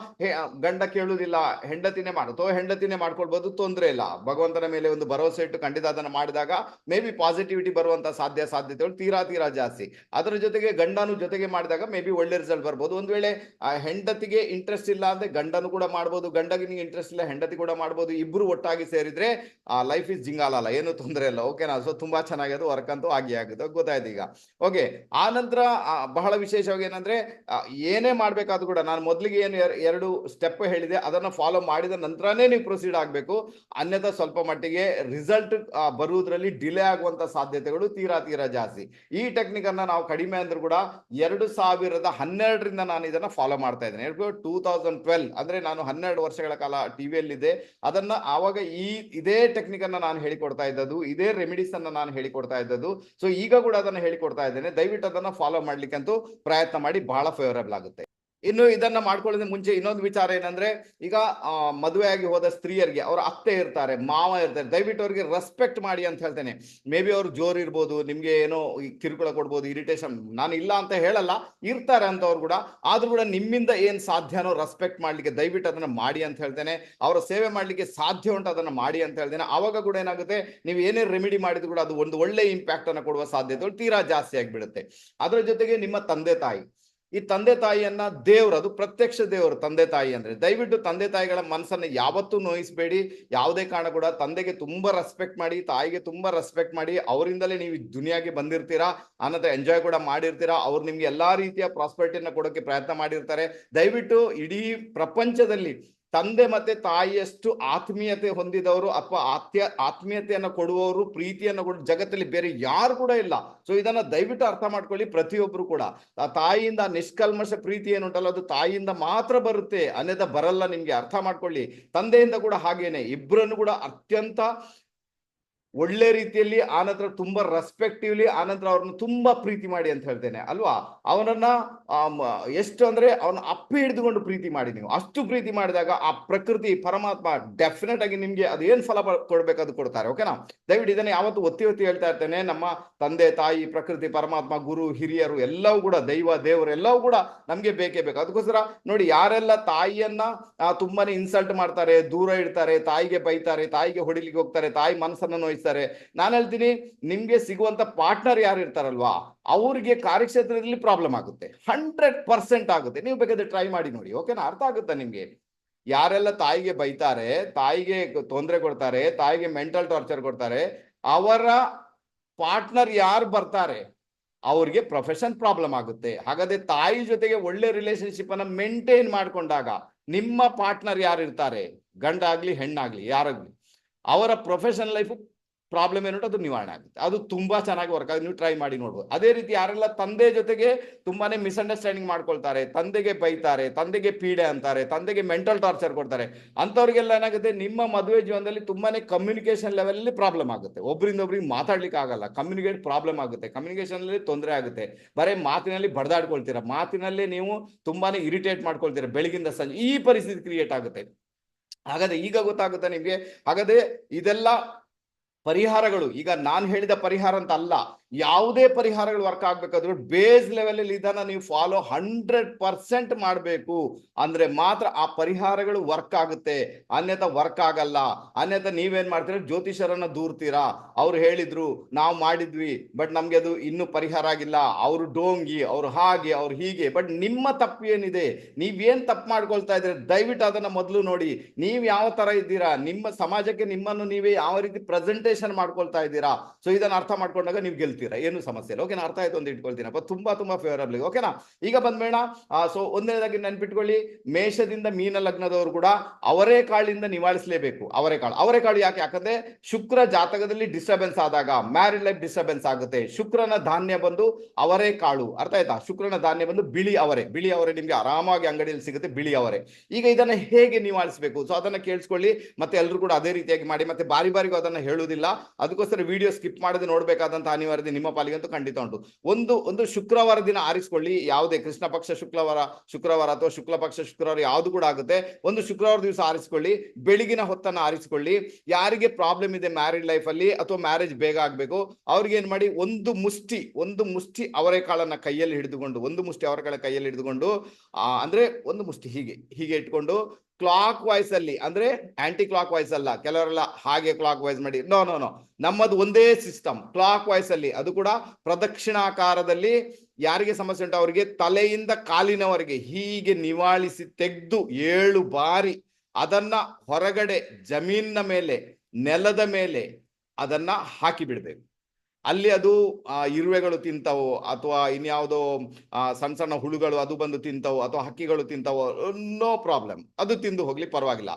[SPEAKER 1] ಗಂಡ ಕೇಳುವುದಿಲ್ಲ ಹೆಂಡತಿನೇ ಮಾಡು ಹೆಂಡತಿನೇ ಮಾಡ್ಕೊಳ್ಬೋದು, ತೊಂದರೆ ಇಲ್ಲ. ಭಗವಂತನ ಮೇಲೆ ಒಂದು ಭರವಸೆ ಇಟ್ಟು ಖಂಡಿತ ಅದನ್ನು ಮಾಡಿದಾಗ ಮೇ ಬಿ ಪಾಸಿಟಿವಿಟಿ ಬರುವಂತ ಸಾಧ್ಯ ಸಾಧ್ಯತೆಗಳು ತೀರಾ ತೀರಾ ಜಾಸ್ತಿ. ಅದರ ಜೊತೆಗೆ ಗಂಡನು ಜೊತೆಗೆ ಮಾಡಿದಾಗ ಮೇ ಬಿ ಒಳ್ಳೆ ರಿಸಲ್ಟ್ ಬರ್ಬೋದು. ಒಂದ್ ವೇಳೆ, ಆ, ಹೆಂಡತಿಗೆ ಇಂಟ್ರೆಸ್ಟ್ ಇಲ್ಲ ಅಂದ್ರೆ ಗಂಡನು ಕೂಡ ಮಾಡ್ಬೋದು, ಗಂಡಗೆ ಇಂಟ್ರೆಸ್ಟ್ ಇಲ್ಲ, ಹೆಂಡತಿ ಕೂಡ ಮಾಡ್ಬೋದು, ಇಬ್ರು ಒಟ್ಟಾಗಿ ಸೇರಿದ್ರೆ, ಆ ಲೈಫ್ ಇಸ್ ಜಿಂಗಾಲಲ್ಲ ಏನು ತೊಂದರೆ ಇಲ್ಲ ಓಕೆನಾ ಸೊ ತುಂಬಾ ಚೆನ್ನಾಗಿ ಅದು ವರ್ಕ್ ಅಂತೂ ಆಗಿ ಆಗುತ್ತೆ, ಗೊತ್ತಾಯ್ತು ಈಗ. ಓಕೆ ಆ ನಂತರ ಬಹಳ ವಿಶೇಷವಾಗಿ ಏನಂದ್ರೆ ಏನೇ ಮಾಡ್ಬೇಕಾದ್ರೂ ಕೂಡ ನಾನು ಮೊದಲಿಗೆ ಏನು ಎರ- ಎರಡು ಸ್ಟೆಪ್ ಹೇಳಿದೆ, ಅದನ್ನ ಫಾಲೋ ಮಾಡಿದ ನಂತರನೇ ನೀವು ಪ್ರೊಸೀಡ್ ಆಗಬೇಕು. ಅನ್ಯದ ಸ್ವಲ್ಪ ಮಟ್ಟಿಗೆ ರಿಸಲ್ಟ್ ಬರುವುದರಲ್ಲಿ ಡಿಲೇ ಆಗುವಂತ ಸಾಧ್ಯತೆಗಳು ತೀರಾ ತೀರಾ ಜಾಸ್ತಿ. ಈ ಟೆಕ್ನಿಕ್ ಅನ್ನ ನಾವು ಕಡಿಮೆ ಅಂದ್ರೂ ಕೂಡ ಎರಡು ಸಾವಿರದ ಹನ್ನೆರಡರಿಂದ ನಾನು ಇದನ್ನ ಫಾಲೋ ಮಾಡ್ತಾ ಇದ್ದೇನೆ. ಟೂ ತೌಸಂಡ್ ಟ್ವೆಲ್ ಅಂದ್ರೆ ನಾನು ಹನ್ನೆರಡು ವರ್ಷಗಳ ಕಾಲ ಟಿವಿಯಲ್ಲಿದೆ ಅದನ್ನ ಆವಾಗ ಈ, ಇದೇ ಟೆಕ್ನಿಕ್ ಅನ್ನ ನಾನು ಹೇಳಿಕೊಡ್ತಾ ಇದ್ದದ್ದು, ಇದೇ ರೆಮಿಡೀಸ್ ಅನ್ನ ನಾನು ಹೇಳಿಕೊಡ್ತಾ ಇದ್ದದ್ದು. ಸೊ ಈಗ ಕೂಡ ಅದನ್ನ ಹೇಳಿಕೊಡ್ತಾ ಇದ್ದೇನೆ. ದಯವಿಟ್ಟು ಅದನ್ನ ಫಾಲೋ ಮಾಡ್ಲಿಕ್ಕಂತೂ ಪ್ರಯತ್ನ ಮಾಡಿ ಬಹಳ ಫೇವರಬಲ್ ಆಗುತ್ತೆ. ಇನ್ನು ಇದನ್ನ ಮಾಡ್ಕೊಳ್ಳೋದ ಮುಂಚೆ ಇನ್ನೊಂದು ವಿಚಾರ ಏನಂದ್ರೆ, ಈಗ ಮದುವೆ ಆಗಿ ಹೋದ ಸ್ತ್ರೀಯರಿಗೆ ಅವ್ರ ಅತ್ತೆ ಇರ್ತಾರೆ, ಮಾವ ಇರ್ತಾರೆ, ದಯವಿಟ್ಟು ಅವ್ರಿಗೆ ರೆಸ್ಪೆಕ್ಟ್ ಮಾಡಿ ಅಂತ ಹೇಳ್ತೇನೆ. ಮೇ ಬಿ ಅವ್ರು ಜೋರ್ ಇರ್ಬೋದು, ನಿಮ್ಗೆ ಏನೋ ಕಿರುಕುಳ ಕೊಡ್ಬೋದು ಇರಿಟೇಷನ್ ನಾನು ಇಲ್ಲ ಅಂತ ಹೇಳಲ್ಲ, ಇರ್ತಾರೆ ಅಂತ ಅವ್ರು ಕೂಡ, ಆದ್ರೂ ಕೂಡ ನಿಮ್ಮಿಂದ ಏನ್ ಸಾಧ್ಯನೋ ರೆಸ್ಪೆಕ್ಟ್ ಮಾಡ್ಲಿಕ್ಕೆ ದಯವಿಟ್ಟು ಅದನ್ನ ಮಾಡಿ ಅಂತ ಹೇಳ್ತೇನೆ. ಅವರ ಸೇವೆ ಮಾಡ್ಲಿಕ್ಕೆ ಸಾಧ್ಯ ಉಂಟು ಅದನ್ನ ಮಾಡಿ ಅಂತ ಹೇಳ್ತೇನೆ. ಅವಾಗ ಕೂಡ ಏನಾಗುತ್ತೆ, ನೀವು ಏನೇ ರೆಮಿಡಿ ಮಾಡಿದ್ರು ಕೂಡ ಅದು ಒಂದು ಒಳ್ಳೆ ಇಂಪ್ಯಾಕ್ಟ್ ಅನ್ನ ಕೊಡುವ ಸಾಧ್ಯತೆಗಳು ತೀರಾ ಜಾಸ್ತಿ ಆಗಿಬಿಡುತ್ತೆ. ಅದರ ಜೊತೆಗೆ ನಿಮ್ಮ ತಂದೆ ತಾಯಿ ಈ ತಂದೆ ತಾಯಿಯನ್ನ ದೇವ್ರು, ಅದು ಪ್ರತ್ಯಕ್ಷ ದೇವರು, ತಂದೆ ತಾಯಿ ಅಂದ್ರೆ. ದಯವಿಟ್ಟು ತಂದೆ ತಾಯಿಗಳ ಮನಸ್ಸನ್ನ ಯಾವತ್ತೂ ನೋಯಿಸ್ಬೇಡಿ. ಯಾವುದೇ ಕಾರಣ ಕೂಡ ತಂದೆಗೆ ತುಂಬಾ ರೆಸ್ಪೆಕ್ಟ್ ಮಾಡಿ, ತಾಯಿಗೆ ತುಂಬಾ ರೆಸ್ಪೆಕ್ಟ್ ಮಾಡಿ, ಅವರಿಂದಲೇ ನೀವು ದುನಿಯಾಗೆ ಬಂದಿರ್ತೀರಾ ಆನಂತರ ಎಂಜಾಯ್ ಕೂಡ ಮಾಡಿರ್ತೀರಾ, ಅವ್ರು ನಿಮ್ಗೆ ಎಲ್ಲಾ ರೀತಿಯ ಪ್ರಾಸ್ಪರಿಟಿಯನ್ನ ಕೊಡೋಕೆ ಪ್ರಯತ್ನ ಮಾಡಿರ್ತಾರೆ. ದಯವಿಟ್ಟು ಇಡೀ ಪ್ರಪಂಚದಲ್ಲಿ ತಂದೆ ಮತ್ತೆ ತಾಯಿಯಷ್ಟು ಆತ್ಮೀಯತೆ ಹೊಂದಿದವರು ಅಥವಾ ಆತ್ಯ, ಆತ್ಮೀಯತೆಯನ್ನು ಕೊಡುವವರು, ಪ್ರೀತಿಯನ್ನು ಕೊಡ ಜಗತ್ತಲ್ಲಿ ಬೇರೆ ಯಾರು ಕೂಡ ಇಲ್ಲ. ಸೊ ಇದನ್ನ ದಯವಿಟ್ಟು ಅರ್ಥ ಮಾಡ್ಕೊಳ್ಳಿ ಪ್ರತಿಯೊಬ್ಬರು ಕೂಡ. ಆ ತಾಯಿಯಿಂದ ನಿಷ್ಕಲ್ಮಶ ಪ್ರೀತಿ ಏನುಂಟಲ್ಲ, ಅದು ತಾಯಿಯಿಂದ ಮಾತ್ರ ಬರುತ್ತೆ ಅನ್ನದ ಬರಲ್ಲ ನಿಮ್ಗೆ, ಅರ್ಥ ಮಾಡ್ಕೊಳ್ಳಿ. ತಂದೆಯಿಂದ ಕೂಡ ಹಾಗೇನೆ ಇಬ್ಬರನ್ನು ಕೂಡ ಅತ್ಯಂತ ಒಳ್ಳೆ ರೀತಿಯಲ್ಲಿ ಆನಂತರ ತುಂಬಾ ರೆಸ್ಪೆಕ್ಟಿವ್ಲಿ ಆನಂತರ ಅವ್ರನ್ನ ತುಂಬಾ ಪ್ರೀತಿ ಮಾಡಿ ಅಂತ ಹೇಳ್ತೇನೆ, ಅಲ್ವಾ? ಅವನನ್ನ ಎಷ್ಟು ಅಂದ್ರೆ ಅವನ ಅಪ್ಪಿ ಹಿಡಿದುಕೊಂಡು ಪ್ರೀತಿ ಮಾಡಿ ನೀವು. ಅಷ್ಟು ಪ್ರೀತಿ ಮಾಡಿದಾಗ ಆ ಪ್ರಕೃತಿ ಪರಮಾತ್ಮ ಡೆಫಿನೆಟ್ ಆಗಿ ನಿಮ್ಗೆ ಅದು ಏನ್ ಫಲ ಕೊಡ್ಬೇಕು ಕೊಡ್ತಾರೆ ಓಕೆನಾ ದಯವಿಟ್ಟು ಇದನ್ನ ಯಾವತ್ತು ಒತ್ತಿ ಒತ್ತಿ ಹೇಳ್ತಾ ಇರ್ತೇನೆ. ನಮ್ಮ ತಂದೆ, ತಾಯಿ, ಪ್ರಕೃತಿ, ಪರಮಾತ್ಮ, ಗುರು, ಹಿರಿಯರು ಎಲ್ಲವೂ ಕೂಡ, ದೈವ, ದೇವರು ಎಲ್ಲವೂ ಕೂಡ ನಮ್ಗೆ ಬೇಕೇ ಬೇಕು. ಅದಕ್ಕೋಸ್ಕರ ನೋಡಿ ಯಾರೆಲ್ಲ ತಾಯಿಯನ್ನ ತುಂಬಾನೇ ಇನ್ಸಲ್ಟ್ ಮಾಡ್ತಾರೆ, ದೂರ ಇಡ್ತಾರೆ, ತಾಯಿಗೆ ಬೈತಾರೆ, ತಾಯಿಗೆ ಹೊಡಿಲಿಕ್ಕೆ ಹೋಗ್ತಾರೆ, ತಾಯಿ ಮನಸ್ಸನ್ನ ನೋಯಿಸ್ತಾರೆ ನಾನು ಹೇಳ್ತೀನಿ, ನಿಮ್ಗೆ ಸಿಗುವಂತ ಪಾರ್ಟ್ನರ್ ಯಾರು ಇರ್ತಾರಲ್ವಾ, ಅವ್ರಿಗೆ ಕಾರ್ಯಕ್ಷೇತ್ರದಲ್ಲಿ ಪ್ರಾಬ್ಲಮ್ ಆಗುತ್ತೆ. ಹಂಡ್ರೆಡ್ ಪರ್ಸೆಂಟ್ ಆಗುತ್ತೆ. ನೀವು ಬೇಕಾದ್ರೆ ಟ್ರೈ ಮಾಡಿ ನೋಡಿ ಓಕೆನಾ ಅರ್ಥ ಆಗುತ್ತಾ ನಿಮ್ಗೆ? ಯಾರೆಲ್ಲ ತಾಯಿಗೆ ಬೈತಾರೆ, ತಾಯಿಗೆ ತೊಂದರೆ ಕೊಡ್ತಾರೆ, ತಾಯಿಗೆ ಮೆಂಟಲ್ ಟಾರ್ಚರ್ ಕೊಡ್ತಾರೆ, ಅವರ ಪಾರ್ಟ್ನರ್ ಯಾರು ಬರ್ತಾರೆ, ಅವ್ರಿಗೆ ಪ್ರೊಫೆಷನ್ ಪ್ರಾಬ್ಲಮ್ ಆಗುತ್ತೆ. ಹಾಗಾದ್ರೆ ತಾಯಿ ಜೊತೆಗೆ ಒಳ್ಳೆ ರಿಲೇಶನ್ಶಿಪ್ ಅನ್ನ ಮೇಂಟೈನ್ ಮಾಡ್ಕೊಂಡಾಗ ನಿಮ್ಮ ಪಾರ್ಟ್ನರ್ ಯಾರು ಇರ್ತಾರೆ? ಗಂಡ ಆಗ್ಲಿ ಹೆಣ್ಣಾಗ್ಲಿ, ಯಾರಾಗ್ಲಿ, ಅವರ ಪ್ರೊಫೆಷನ್ ಲೈಫ್ ಪ್ರಾಬ್ಲಮ್ ಏನುಂಟು ಅದು ನಿವಾರಣೆ ಆಗುತ್ತೆ. ಅದು ತುಂಬಾ ಚೆನ್ನಾಗಿ ವರ್ಕ್ ಆಗುತ್ತೆ. ನೀವು ಟ್ರೈ ಮಾಡಿ ನೋಡ್ಬೋದು. ಅದೇ ರೀತಿ ಯಾರೆಲ್ಲ ತಂದೆ ಜೊತೆಗೆ ತುಂಬಾನೇ ಮಿಸ್ಅಂಡರ್ಸ್ಟ್ಯಾಂಡಿಂಗ್ ಮಾಡ್ಕೊಳ್ತಾರೆ, ತಂದೆಗೆ ಬೈತಾರೆ, ತಂದೆಗೆ ಪೀಡೆ ಅಂತಾರೆ, ತಂದೆಗೆ ಮೆಂಟಲ್ ಟಾರ್ಚರ್ ಕೊಡ್ತಾರೆ, ಅಂಥವ್ರಿಗೆಲ್ಲ ಏನಾಗುತ್ತೆ? ನಿಮ್ಮ ಮದುವೆ ಜೀವನದಲ್ಲಿ ತುಂಬಾನೇ ಕಮ್ಯುನಿಕೇಶನ್ ಲೆವೆಲಲ್ಲಿ ಪ್ರಾಬ್ಲಮ್ ಆಗುತ್ತೆ. ಒಬ್ಬರಿಂದ ಒಬ್ರಿಗೆ ಮಾತಾಡ್ಲಿಕ್ಕೆ ಆಗಲ್ಲ. ಕಮ್ಯುನಿಕೇಟ್ ಪ್ರಾಬ್ಲಮ್ ಆಗುತ್ತೆ. ಕಮ್ಯುನಿಕೇಶನ್ ಅಲ್ಲಿ ತೊಂದರೆ ಆಗುತ್ತೆ. ಬರೀ ಮಾತಿನಲ್ಲಿ ಬಡದಾಡ್ಕೊಳ್ತೀರಾ. ಮಾತಿನಲ್ಲೇ ನೀವು ತುಂಬಾನೇ ಇರಿಟೇಟ್ ಮಾಡ್ಕೊಳ್ತೀರಾ. ಬೆಳಗಿಂದ ಸಂಜೆ ಈ ಪರಿಸ್ಥಿತಿ ಕ್ರಿಯೇಟ್ ಆಗುತ್ತೆ. ಹಾಗಾದ್ರೆ ಈಗ ಗೊತ್ತಾಗುತ್ತೆ ನಿಮಗೆ. ಹಾಗಾದ್ರೆ ಇದೆಲ್ಲ ಪರಿಹಾರಗಳು. ಈಗ ನಾನು ಹೇಳಿದ ಪರಿಹಾರ ಅಂತ ಅಲ್ಲ. ಯಾವುದೇ ಪರಿಹಾರಗಳು ವರ್ಕ್ ಆಗ್ಬೇಕಾದ್ರೂ ಬೇಸ್ ಲೆವೆಲ್ ಅಲ್ಲಿ ಇದನ್ನ ನೀವು ಫಾಲೋ ಹಂಡ್ರೆಡ್ ಪರ್ಸೆಂಟ್ ಮಾಡಬೇಕು. ಅಂದ್ರೆ ಮಾತ್ರ ಆ ಪರಿಹಾರಗಳು ವರ್ಕ್ ಆಗುತ್ತೆ. ಅನ್ಯತ ವರ್ಕ್ ಆಗಲ್ಲ. ಅನ್ಯತ ನೀವೇನ್ ಮಾಡ್ತೀರಾ? ಜ್ಯೋತಿಷರನ್ನ ದೂರ್ತೀರಾ? ಅವ್ರು ಹೇಳಿದ್ರು, ನಾವು ಮಾಡಿದ್ವಿ ಬಟ್ ನಮ್ಗೆ ಅದು ಇನ್ನೂ ಪರಿಹಾರ ಆಗಿಲ್ಲ. ಅವರು ಡೋಂಗಿ, ಅವ್ರು ಹಾಗೆ, ಅವ್ರು ಹೀಗೆ ಬಟ್ ನಿಮ್ಮ ತಪ್ಪು ಏನಿದೆ? ನೀವೇನ್ ತಪ್ಪು ಮಾಡ್ಕೊಳ್ತಾ ಇದ್ರೆ ದಯವಿಟ್ಟು ಅದನ್ನ ಮೊದಲು ನೋಡಿ. ನೀವ್ ಯಾವ ತರ ಇದ್ದೀರಾ? ನಿಮ್ಮ ಸಮಾಜಕ್ಕೆ ನಿಮ್ಮನ್ನು ನೀವೇ ಯಾವ ರೀತಿ ಪ್ರೆಸೆಂಟೇಶನ್ ಮಾಡ್ಕೊಳ್ತಾ ಇದ್ದೀರಾ? ಸೊ ಇದನ್ನ ಅರ್ಥ ಮಾಡ್ಕೊಂಡಾಗ ನೀವು ಗೆಲ್ತೀರಾ ಏನು ಸಮಸ್ಯೆ ಇಲ್ಲ. ಓಕೆನಾ ಅರ್ಥ ಆಯ್ತು ಅಂತ ಇಟ್ಕೊಳ್ತೀನಪ್ಪ ತುಂಬಾ ತುಂಬಾ ಫೇವರಬಲ್ ಓಕೆನಾ ಈಗ ಬಂದ್ಬೇಡ ಸೊ ಒಂದನೇದಾಗಿ ನೆನ್ಪಿಟ್ಕೊಳ್ಳಿ, ಮೇಷದಿಂದ ಮೀನ ಲಗ್ನದವರು ಕೂಡ ಅವರೇ ಕಾಳಿಂದ ನಿವಾರಿಸಲೇಬೇಕು ಅವರೇ ಕಾಳು. ಅವರೇ ಕಾಳು ಯಾಕೆ? ಯಾಕಂದ್ರೆ ಶುಕ್ರ ಜಾತಕದಲ್ಲಿ ಡಿಸ್ಟರ್ಬೆನ್ಸ್ ಆದಾಗ ಮ್ಯಾರಿಡ್ ಲೈಫ್ ಡಿಸ್ಟರ್ಬೆನ್ಸ್ ಆಗುತ್ತೆ. ಶುಕ್ರನ ಧಾನ್ಯ ಬಂದು ಅವರೇ ಕಾಳು. ಅರ್ಥ ಆಯ್ತಾ? ಶುಕ್ರನ ಧಾನ್ಯ ಬಂದು ಬಿಳಿ ಅವರೇ. ಬಿಳಿ ಅವರೇ ನಿಮ್ಗೆ ಆರಾಮಾಗಿ ಅಂಗಡಿಯಲ್ಲಿ ಸಿಗುತ್ತೆ ಬಿಳಿ ಅವರೇ. ಈಗ ಇದನ್ನ ಹೇಗೆ ನಿವಾರಿಸಬೇಕು ಸೊ ಅದನ್ನ ಕೇಳಿಸ್ಕೊಳ್ಳಿ. ಮತ್ತೆ ಎಲ್ಲರೂ ಕೂಡ ಅದೇ ರೀತಿಯಾಗಿ ಮಾಡಿ. ಮತ್ತೆ ಬಾರಿ, ಬಾರಿಗೂ ಅದನ್ನ ಹೇಳುವುದಿಲ್ಲ. ಅದಕ್ಕೋಸ್ಕರ ವಿಡಿಯೋ ಸ್ಕಿಪ್ ಮಾಡದೆ ನೋಡ್ಬೇಕಾದಂತ ಅನಿವಾರ್ಯತೆ ನಿಮ್ಮ ಪಾಲಿಗಂತೂ ಖಂಡಿತ ಉಂಟು. ಒಂದು ಒಂದು ಶುಕ್ರವಾರ ದಿನ ಆರಿಸ್ಕೊಳ್ಳಿ, ಯಾವುದೇ ಕೃಷ್ಣ ಪಕ್ಷ ಶುಕ್ರವಾರ ಶುಕ್ರವಾರ ಅಥವಾ ಶುಕ್ಲ ಪಕ್ಷ ಶುಕ್ರವಾರ ಯಾವುದು ಕೂಡ ಆಗುತ್ತೆ. ಒಂದು ಶುಕ್ರವಾರ ದಿವಸ ಆರಿಸ್ಕೊಳ್ಳಿ, ಬೆಳಗಿನ ಹೊತ್ತನ್ನು ಆರಿಸ್ಕೊಳ್ಳಿ. ಯಾರಿಗೆ ಪ್ರಾಬ್ಲಮ್ ಇದೆ ಮ್ಯಾರಿಡ್ ಲೈಫ್ ಅಲ್ಲಿ ಅಥವಾ ಮ್ಯಾರೇಜ್ ಬೇಗ ಆಗಬೇಕು, ಅವ್ರಿಗೆ ಏನು ಮಾಡಿ ಒಂದು ಮುಷ್ಟಿ ಒಂದು ಮುಷ್ಟಿ ಅವರೆಕಾಳನ್ನ ಕೈಯಲ್ಲಿ ಹಿಡಿದುಕೊಂಡು, ಒಂದು ಮುಷ್ಟಿ ಅವರೆಕಾಳ ಕೈಯಲ್ಲಿ ಹಿಡಿದುಕೊಂಡು ಅಂದ್ರೆ ಒಂದು ಮುಷ್ಟಿ ಹೀಗೆ ಹೀಗೆ ಇಟ್ಕೊಂಡು ಕ್ಲಾಕ್ ವೈಸ್ ಅಲ್ಲಿ, ಅಂದ್ರೆ ಆಂಟಿ ಕ್ಲಾಕ್ ವೈಸ್ ಅಲ್ಲ, ಕೆಲವರೆಲ್ಲ ಹಾಗೆ ಕ್ಲಾಕ್ ವೈಸ್ ಮಾಡಿ ನೋ ನೋ ನೋ ನಮ್ಮದು ಒಂದೇ ಸಿಸ್ಟಮ್ ಕ್ಲಾಕ್ ವೈಸ್ ಅಲ್ಲಿ, ಅದು ಕೂಡ ಪ್ರದಕ್ಷಿಣಾಕಾರದಲ್ಲಿ ಯಾರಿಗೆ ಸಮಸ್ಯೆ ಉಂಟು, ಅವರಿಗೆ ತಲೆಯಿಂದ ಕಾಲಿನವರೆಗೆ ಹೀಗೆ ನಿವಾಳಿಸಿ ತೆಗೆದು ಏಳು ಬಾರಿ ಅದನ್ನ ಹೊರಗಡೆ ಜಮೀನಿನ ಮೇಲೆ, ನೆಲದ ಮೇಲೆ ಅದನ್ನ ಹಾಕಿ ಬಿಡ್ಬೇಕು ಅಲ್ಲಿ ಅದು ಇರುವೆಗಳು ತಿಂತವು ಅಥವಾ ಇನ್ಯಾವುದೋ ಸಣ್ಣ ಸಣ್ಣ ಹುಳುಗಳು ಅದು ಬಂದು ತಿಂತವು ಅಥವಾ ಹಕ್ಕಿಗಳು ತಿಂತವೋ, ನೋ ಪ್ರಾಬ್ಲಮ್. ಅದು ತಿಂದು ಹೋಗ್ಲಿಕ್ಕೆ ಪರವಾಗಿಲ್ಲ.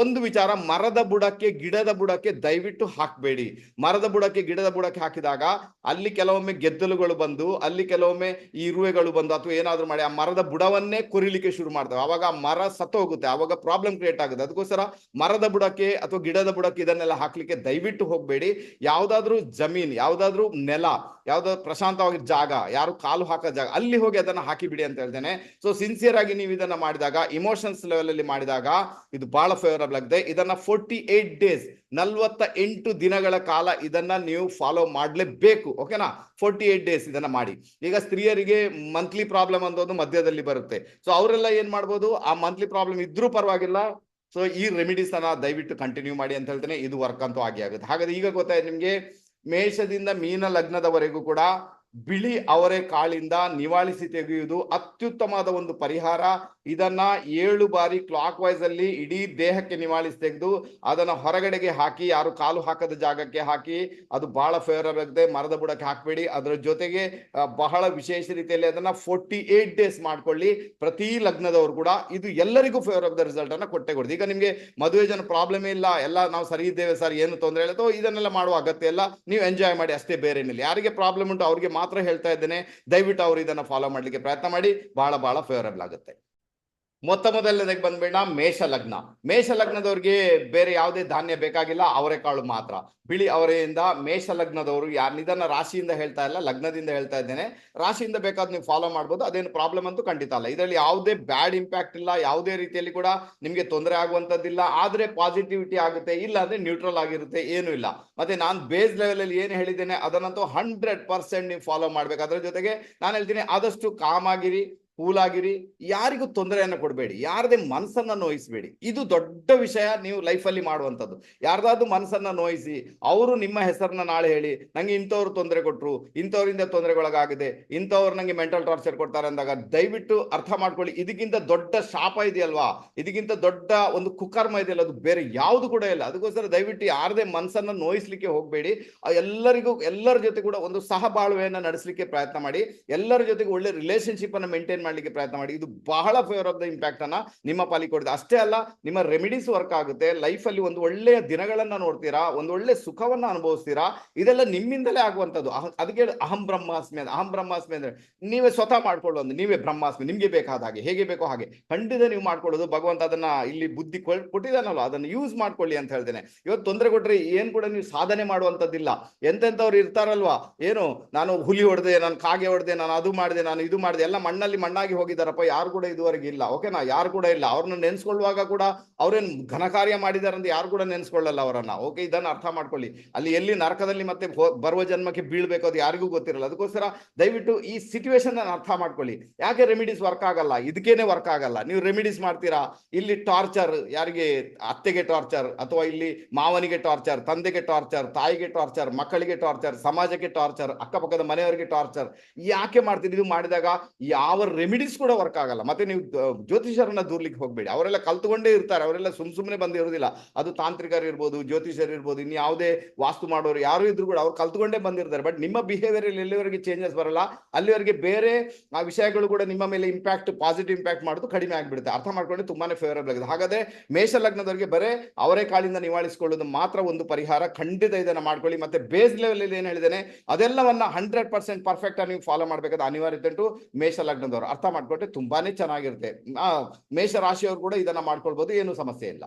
[SPEAKER 1] ಒಂದು ವಿಚಾರ, ಮರದ ಬುಡಕ್ಕೆ, ಗಿಡದ ಬುಡಕ್ಕೆ ದಯವಿಟ್ಟು ಹಾಕಬೇಡಿ. ಮರದ ಬುಡಕ್ಕೆ, ಗಿಡದ ಬುಡಕ್ಕೆ ಹಾಕಿದಾಗ ಅಲ್ಲಿ ಕೆಲವೊಮ್ಮೆ ಗೆದ್ದಲುಗಳು ಬಂದು, ಅಲ್ಲಿ ಕೆಲವೊಮ್ಮೆ ಈ ಇರುವೆಗಳು ಬಂದು ಅಥವಾ ಏನಾದರೂ ಮಾಡಿ ಆ ಮರದ ಬುಡವನ್ನೇ ಕೊರಿಲಿಕ್ಕೆ ಶುರು ಮಾಡ್ತವೆ. ಅವಾಗ ಆ ಮರ ಸತ್ತೋಗುತ್ತೆ, ಅವಾಗ ಪ್ರಾಬ್ಲಮ್ ಕ್ರಿಯೇಟ್ ಆಗುತ್ತೆ. ಅದಕ್ಕೋಸ್ಕರ ಮರದ ಬುಡಕ್ಕೆ ಅಥವಾ ಗಿಡದ ಬುಡಕ್ಕೆ ಇದನ್ನೆಲ್ಲ ಹಾಕ್ಲಿಕ್ಕೆ ದಯವಿಟ್ಟು ಹೋಗಬೇಡಿ. ಯಾವುದಾದ್ರೂ ಜಮೀನ್, ಯಾವುದಾದ್ರೂ ನೆಲ, ಯಾವ್ದಾದ್ರು ಪ್ರಶಾಂತವಾಗಿ ಜಾಗ, ಯಾರು ಕಾಲು ಹಾಕೋ ಜಾಗ, ಅಲ್ಲಿ ಹೋಗಿ ಅದನ್ನ ಹಾಕಿಬಿಡಿ ಅಂತ ಹೇಳ್ತೇನೆ. ಸೊ ಸಿನ್ಸಿಯರ್ ಆಗಿ ನೀವು ಇದನ್ನ ಮಾಡಿದಾಗ ಇಮೋಷನ್ಸ್ ಲೆವೆಲ್ ಅಲ್ಲಿ ಮಾಡಿದಾಗ ಇದು ಬಹಳ ಫೇವರಬಲ್ ಆಗಿದೆ ಇದನ್ನ ಫೋರ್ಟಿ ಏಟ್ ಡೇಸ್ ನಲ್ವತ್ತ ಎಂಟು ದಿನಗಳ ಕಾಲ ಇದನ್ನ ನೀವು ಫಾಲೋ ಮಾಡಲೇಬೇಕು ಓಕೆನಾ ಫೋರ್ಟಿ ಏಟ್ ಡೇಸ್ ಇದನ್ನ ಮಾಡಿ. ಈಗ ಸ್ತ್ರೀಯರಿಗೆ ಮಂತ್ಲಿ ಪ್ರಾಬ್ಲಮ್ ಅನ್ನೋದು ಮಧ್ಯದಲ್ಲಿ ಬರುತ್ತೆ. ಸೊ ಅವರೆಲ್ಲ ಏನ್ ಮಾಡ್ಬೋದು? ಆ ಮಂತ್ಲಿ ಪ್ರಾಬ್ಲಮ್ ಇದ್ರೂ ಪರವಾಗಿಲ್ಲ. ಸೊ ಈ ರೆಮಿಡೀಸ್ ಅನ್ನ ದಯವಿಟ್ಟು ಕಂಟಿನ್ಯೂ ಮಾಡಿ ಅಂತ ಹೇಳ್ತೇನೆ. ಇದು ವರ್ಕ್ ಅಂತೂ ಆಗಿ ಆಗುತ್ತೆ. ಹಾಗಾದ್ರೆ ಈಗ ಗೊತ್ತಾಯ್ತು ನಿಮ್ಗೆ ಮೇಷದಿಂದ ಮೀನ ಲಗ್ನದವರೆಗೂ ಕೂಡ ಬಿಳಿ ಅವರೆ ಕಾಳಿಂದ ನಿವಾಳಿಸಿ ತೆಗೆಯುವುದು ಅತ್ಯುತ್ತಮವಾದ ಒಂದು ಪರಿಹಾರ. ಇದನ್ನ ಏಳು ಬಾರಿ ಕ್ಲಾಕ್ ವೈಸ್ ಅಲ್ಲಿ ಇಡೀ ದೇಹಕ್ಕೆ ನಿವಾಳಿಸಿ ತೆಗೆದು ಅದನ್ನ ಹೊರಗಡೆಗೆ ಹಾಕಿ, ಯಾರು ಕಾಲು ಹಾಕದ ಜಾಗಕ್ಕೆ ಹಾಕಿ, ಅದು ಬಹಳ ಫೇವರ್ ಆಗಿದೆ ಮರದ ಬುಡಕ್ಕೆ ಹಾಕಬೇಡಿ. ಅದರ ಜೊತೆಗೆ ಬಹಳ ವಿಶೇಷ ರೀತಿಯಲ್ಲಿ ಅದನ್ನ ಫೋರ್ಟಿ ಏಟ್ ಡೇಸ್ ಮಾಡ್ಕೊಳ್ಳಿ. ಪ್ರತಿ ಲಗ್ನದವರು ಕೂಡ ಇದು ಎಲ್ಲರಿಗೂ ಫೇವರ್ ಆಫ್ ದ ರಿಸಲ್ಟ್ ಅನ್ನ ಕೊಟ್ಟೆ ಕೊಡುದು. ಈಗ ನಿಮ್ಗೆ ಮದುವೆ ಜನ ಪ್ರಾಬ್ಲಮ್ ಇಲ್ಲ, ಎಲ್ಲ ನಾವು ಸರಿ ಇದ್ದೇವೆ ಸರ್, ಏನು ತೊಂದರೆ ಇಲ್ಲ ಇದನ್ನೆಲ್ಲ ಮಾಡುವ ಅಗತ್ಯ ಇಲ್ಲ. ನೀವು ಎಂಜಾಯ್ ಮಾಡಿ, ಅಷ್ಟೇ ಬೇರೆ ಯಾರಿಗೆ ಪ್ರಾಬ್ಲಮ್ ಉಂಟು ಅವ್ರಿಗೆ ಮಾತ್ರ ಹೇಳ್ತಾ ಇದ್ದೇನೆ. ದಯವಿಟ್ಟು ಅವರು ಇದನ್ನ ಫಾಲೋ ಮಾಡ್ಲಿಕ್ಕೆ ಪ್ರಯತ್ನ ಮಾಡಿ. ಬಹಳ ಬಹಳ ಫೇವರಬಲ್ ಆಗುತ್ತೆ. ಮೊತ್ತ ಮೊದಲನೇದಾಗಿ ಬಂದ್ಬೇಡ ಮೇಷ ಲಗ್ನ. ಮೇಷ ಲಗ್ನದವ್ರಿಗೆ ಬೇರೆ ಯಾವುದೇ ಧಾನ್ಯ ಬೇಕಾಗಿಲ್ಲ ಅವರೆಕಾಳು ಮಾತ್ರ. ಬಿಳಿ ಅವರೆಯಿಂದ ಮೇಷ ಲಗ್ನದವರು ಯಾರು ಇದನ್ನ ರಾಶಿಯಿಂದ ಹೇಳ್ತಾ ಇಲ್ಲ, ಲಗ್ನದಿಂದ ಹೇಳ್ತಾ ಇದ್ದೇನೆ. ರಾಶಿಯಿಂದ ಬೇಕಾದ್ರೆ ನೀವು ಫಾಲೋ ಮಾಡ್ಬೋದು, ಅದೇನು ಪ್ರಾಬ್ಲಮ್ ಅಂತೂ ಖಂಡಿತ ಅಲ್ಲ. ಇದರಲ್ಲಿ ಯಾವುದೇ ಬ್ಯಾಡ್ ಇಂಪ್ಯಾಕ್ಟ್ ಇಲ್ಲ, ಯಾವುದೇ ರೀತಿಯಲ್ಲಿ ಕೂಡ ನಿಮಗೆ ತೊಂದರೆ ಆಗುವಂಥದ್ದಿಲ್ಲ, ಆದರೆ ಪಾಸಿಟಿವಿಟಿ ಆಗುತ್ತೆ ಇಲ್ಲ ಅಂದ್ರೆ ನ್ಯೂಟ್ರಲ್ ಆಗಿರುತ್ತೆ, ಏನೂ ಇಲ್ಲ. ಮತ್ತೆ ನಾನು ಬೇಸ್ ಲೆವೆಲಲ್ಲಿ ಏನು ಹೇಳಿದ್ದೇನೆ, ಅದನ್ನಂತೂ ಹಂಡ್ರೆಡ್ ಪರ್ಸೆಂಟ್ ನೀವು ಫಾಲೋ ಮಾಡ್ಬೇಕು. ಅದರ ಜೊತೆಗೆ ನಾನು ಹೇಳ್ತೀನಿ, ಆದಷ್ಟು ಕಾಮ್ ಆಗಿರಿ ಕೂಲ್ ಆಗಿರಿ ಯಾರಿಗೂ ತೊಂದರೆಯನ್ನು ಕೊಡಬೇಡಿ, ಯಾರದೇ ಮನಸ್ಸನ್ನು ನೋಯಿಸಬೇಡಿ. ಇದು ದೊಡ್ಡ ವಿಷಯ ನೀವು ಲೈಫಲ್ಲಿ ಮಾಡುವಂಥದ್ದು. ಯಾರ್ದಾದ್ರು ಮನಸ್ಸನ್ನು ನೋಯಿಸಿ, ಅವರು ನಿಮ್ಮ ಹೆಸರನ್ನ ನಾಳೆ ಹೇಳಿ, ನಂಗೆ ಇಂಥವ್ರು ತೊಂದರೆ ಕೊಟ್ಟರು ಇಂಥವ್ರಿಂದ ತೊಂದರೆಗೊಳಗಾಗಿದೆ, ಇಂಥವ್ರು ನಂಗೆ ಮೆಂಟಲ್ ಟಾರ್ಚರ್ ಕೊಡ್ತಾರೆ ಅಂದಾಗ ದಯವಿಟ್ಟು ಅರ್ಥ ಮಾಡ್ಕೊಳ್ಳಿ, ಇದಕ್ಕಿಂತ ದೊಡ್ಡ ಶಾಪ ಇದೆಯಲ್ವಾ? ಇದಕ್ಕಿಂತ ದೊಡ್ಡ ಒಂದು ಕುಕರ್ಮ ಇದೆಯಲ್ಲ, ಅದು ಬೇರೆ ಯಾವುದು ಕೂಡ ಇಲ್ಲ. ಅದಕ್ಕೋಸ್ಕರ ದಯವಿಟ್ಟು ಯಾರದೇ ಮನಸ್ಸನ್ನು ನೋಯಿಸ್ಲಿಕ್ಕೆ ಹೋಗಬೇಡಿ. ಎಲ್ಲರಿಗೂ, ಎಲ್ಲರ ಜೊತೆ ಕೂಡ ಒಂದು ಸಹಬಾಳ್ವೆಯನ್ನು ನಡೆಸಲಿಕ್ಕೆ ಪ್ರಯತ್ನ ಮಾಡಿ, ಎಲ್ಲರ ಜೊತೆಗೆ ಒಳ್ಳೆ ರಿಲೇಶನ್ಶಿಪ್ ಅನ್ನು ಮೇಂಟೈನ್ ಮಾಡ್ಲಿಕ್ಕೆ ಪ್ರಯತ್ನ ಮಾಡಿ. ಇದು ಬಹಳ ಫೇವರ್ ಆಫ್ ದ ಇಂಪ್ಯಾಕ್ಟ್ ಅನ್ನ ನಿಮ್ಮ ಪಾಲಿ ಕೊಡುತ್ತೆ ಅಷ್ಟೇ ಅಲ್ಲ, ನಿಮ್ಮ ರೆಮಿಡೀಸ್ ವರ್ಕ್ ಆಗುತ್ತೆ. ಲೈಫ್ ಅಲ್ಲಿ ಒಂದು ಒಳ್ಳೆಯ ದಿನಗಳನ್ನ ನೋಡ್ತೀರಾ? ಒಂದು ಒಳ್ಳೆ ಸುಖವನ್ನ ಅನುಭವಿಸ್ತೀರಾ? ಇದೆಲ್ಲ ನಿಮ್ಮಿಂದಲೇ ಆಗುವಂತದ್ದು ಅದಕ್ಕೆ ಅಹಂ ಬ್ರಹ್ಮಾಸ್ಮಿ ಅಂತ ಅಹಂ ಬ್ರಹ್ಮಾಸ್ಮಿ ಅಂದ್ರೆ ನೀವೇ ಸ್ವತಃ ಮಾಡ್ಕೊಳ್ಳೋದು ನೀವೇ ಬ್ರಹ್ಮಾಸ್ಮಿ, ನಿಮ್ಗೆ ಬೇಕಾದ ಹಾಗೆ, ಹೇಗೆ ಬೇಕೋ ಹಾಗೆ. ಖಂಡಿತ ನೀವು ಮಾಡ್ಕೊಳ್ಳೋದು. ಭಗವಂತ ಅದನ್ನ ಇಲ್ಲಿ ಬುದ್ಧಿ ಕೊಟ್ಟಿದ್ದಾನಲ್ಲ ಅದನ್ನ ಯೂಸ್ ಮಾಡ್ಕೊಳ್ಳಿ ಅಂತ ಹೇಳ್ತೇನೆ. ಇವತ್ತು ತೊಂದರೆ ಕೊಟ್ರೆ ಏನ್ ಕೂಡ ನೀವು ಸಾಧನೆ ಮಾಡುವಂತದ್ದಿಲ್ಲ ಎಂತೆಂಥವ್ರು ಇರ್ತಾರಲ್ವಾ? ಏನು, ನಾನು ಹುಲಿ ಹೊಡೆದೆ, ನಾನು ಕಾಗೆ ಹೊಡೆದೆ, ನಾನು ಅದು ಮಾಡಿದೆ, ನಾನು ಇದು ಮಾಡಿದೆ, ಎಲ್ಲ ಮಣ್ಣಲ್ಲಿ ಮಣ್ಣಾಗಿ ಹೋಗಿದಾರಪ್ಪ ಯಾರು ಕೂಡ ಇದುವರೆಗೆ ಇಲ್ಲ. ಓಕೆನಾ ಯಾರು ಕೂಡ ಇಲ್ಲ. ಅವ್ರನ್ನ ನೆನ್ಸ್ಕೊಳ್ಳುವಾಗ ಕೂಡ ಅವ್ರೇನ್ ಘನ ಕಾರ್ಯ ಮಾಡಿದಾರೆ ಅಂತ ಯಾರು ಕೂಡ ನೆನ್ಸ್ಕೊಳ್ಳಲ್ಲ ಅವರನ್ನ. ಓಕೆ ಇದನ್ನ ಅರ್ಥ ಮಾಡ್ಕೊಳ್ಳಿ. ಅಲ್ಲಿ ಎಲ್ಲಿ ನರಕದಲ್ಲಿ ಮತ್ತೆ ಬರುವ ಜನ್ಮಕ್ಕೆ ಬೀಳ್ಬೇಕು ಅದು ಯಾರಿಗೂ ಗೊತ್ತಿರಲ್ಲ. ಅದಕ್ಕೋಸ್ಕರ ದಯವಿಟ್ಟು ಈ ಸಿಚುವೇಶನ್ ಅರ್ಥ ಮಾಡ್ಕೊಳ್ಳಿ. ಯಾಕೆ ರೆಮಿಡೀಸ್ ವರ್ಕ್ ಆಗಲ್ಲ? ಇದಕ್ಕೇನೆ ವರ್ಕ್ ಆಗಲ್ಲ. ನೀವು ರೆಮಿಡೀಸ್ ಮಾಡ್ತೀರಾ? ಇಲ್ಲಿ ಟಾರ್ಚರ್ ಯಾರಿಗೆ ಅತ್ತೆಗೆ ಟಾರ್ಚರ್ ಅಥವಾ ಇಲ್ಲಿ ಮಾವನಿಗೆ ಟಾರ್ಚರ್ ತಂದೆಗೆ ಟಾರ್ಚರ್ ತಾಯಿಗೆ ಟಾರ್ಚರ್ ಮಕ್ಕಳಿಗೆ ಟಾರ್ಚರ್ ಸಮಾಜಕ್ಕೆ ಟಾರ್ಚರ್ ಅಕ್ಕಪಕ್ಕದ ಮನೆಯವರಿಗೆ ಟಾರ್ಚರ್ ಯಾಕೆ ಮಾಡ್ತೀರಿ? ಇದು ಮಾಡಿದಾಗ ಯಾವ ರೆಮಿಡೀಸ್ ಕೂಡ ವರ್ಕ್ ಆಗಲ್ಲ. ಮತ್ತೆ ನೀವು ಜ್ಯೋತಿಷರನ್ನ ದೂರ್ಲಿಕ್ಕೆ ಹೋಗ್ಬೇಡಿ. ಅವರೆಲ್ಲ ಕಲ್ತುಕೊಂಡೇ ಇರ್ತಾರೆ. ಅವರೆಲ್ಲ ಸುಮ್ ಸುಮ್ಮನೆ ಬಂದಿರೋದಿಲ್ಲ ಅದು ತಾಂತ್ರಿಕರು ಇರ್ಬೋದು ಜ್ಯೋತಿಷರು ಇರ್ಬೋದು ಇನ್ನು ಯಾವುದೇ ವಾಸ್ತು ಮಾಡೋರು ಯಾರು ಇದ್ರು ಕೂಡ ಅವ್ರು ಕಲ್ತುಕೊಂಡೇ ಬಂದಿರ್ತಾರೆ. ಬಟ್ ನಿಮ್ಮ ಬಿಹೇವಿಯರ್ ಎಲ್ಲಿವರೆಗೆ ಚೇಂಜಸ್ ಬರಲ್ಲ, ಅಲ್ಲಿವರೆಗೆ ಬೇರೆ, ಆ, ವಿಷಯಗಳು ಕೂಡ ನಿಮ್ಮ ಮೇಲೆ ಇಂಪ್ಯಾಕ್ಟ್ ಪಾಸಿಟಿವ್ ಇಂಪ್ಯಾಕ್ಟ್ ಮಾಡೋದು ಕಡಿಮೆ ಆಗಿಬಿಡುತ್ತೆ. ಅರ್ಥ ಮಾಡ್ಕೊಂಡು ತುಂಬಾನೇ ಫೇವರಬಲ್ ಆಗಿದೆ. ಹಾಗಾದ್ರೆ ಮೇಷ ಲಗ್ನದವರಿಗೆ ಬರೇ ಅವರೇ ಕಾಳಿಂದ ನಿವಾಳಿಸಿಕೊಳ್ಳೋದು ಮಾತ್ರ ಒಂದು ಪರಿಹಾರ. ಖಂಡಿತ ಇದನ್ನು ಮಾಡ್ಕೊಳ್ಳಿ. ಮತ್ತೆ ಬೇಸ್ ಲೆವೆಲ್ ಏನು ಹೇಳಿದ್ದೇನೆ, ಅದೆಲ್ಲವನ್ನ ಹಂಡ್ರೆಡ್ ಪರ್ಸೆಂಟ್ ಪರ್ಫೆಕ್ಟ್ ಆಗಿ ನೀವು ಫಾಲೋ ಮಾಡಬೇಕಾದ ಅನಿವಾರ್ಯತೆ ಮೇಷ ಲಗ್ನದವರು. ಅರ್ಥ ಮಾಡ್ಕೊಟ್ರೆ ತುಂಬಾನೇ ಚೆನ್ನಾಗಿರುತ್ತೆ. ಆ, ಮೇಷ ರಾಶಿಯವರು ಕೂಡ ಇದನ್ನ ಮಾಡ್ಕೊಳ್ಬಹುದು ಏನು ಸಮಸ್ಯೆ ಇಲ್ಲ.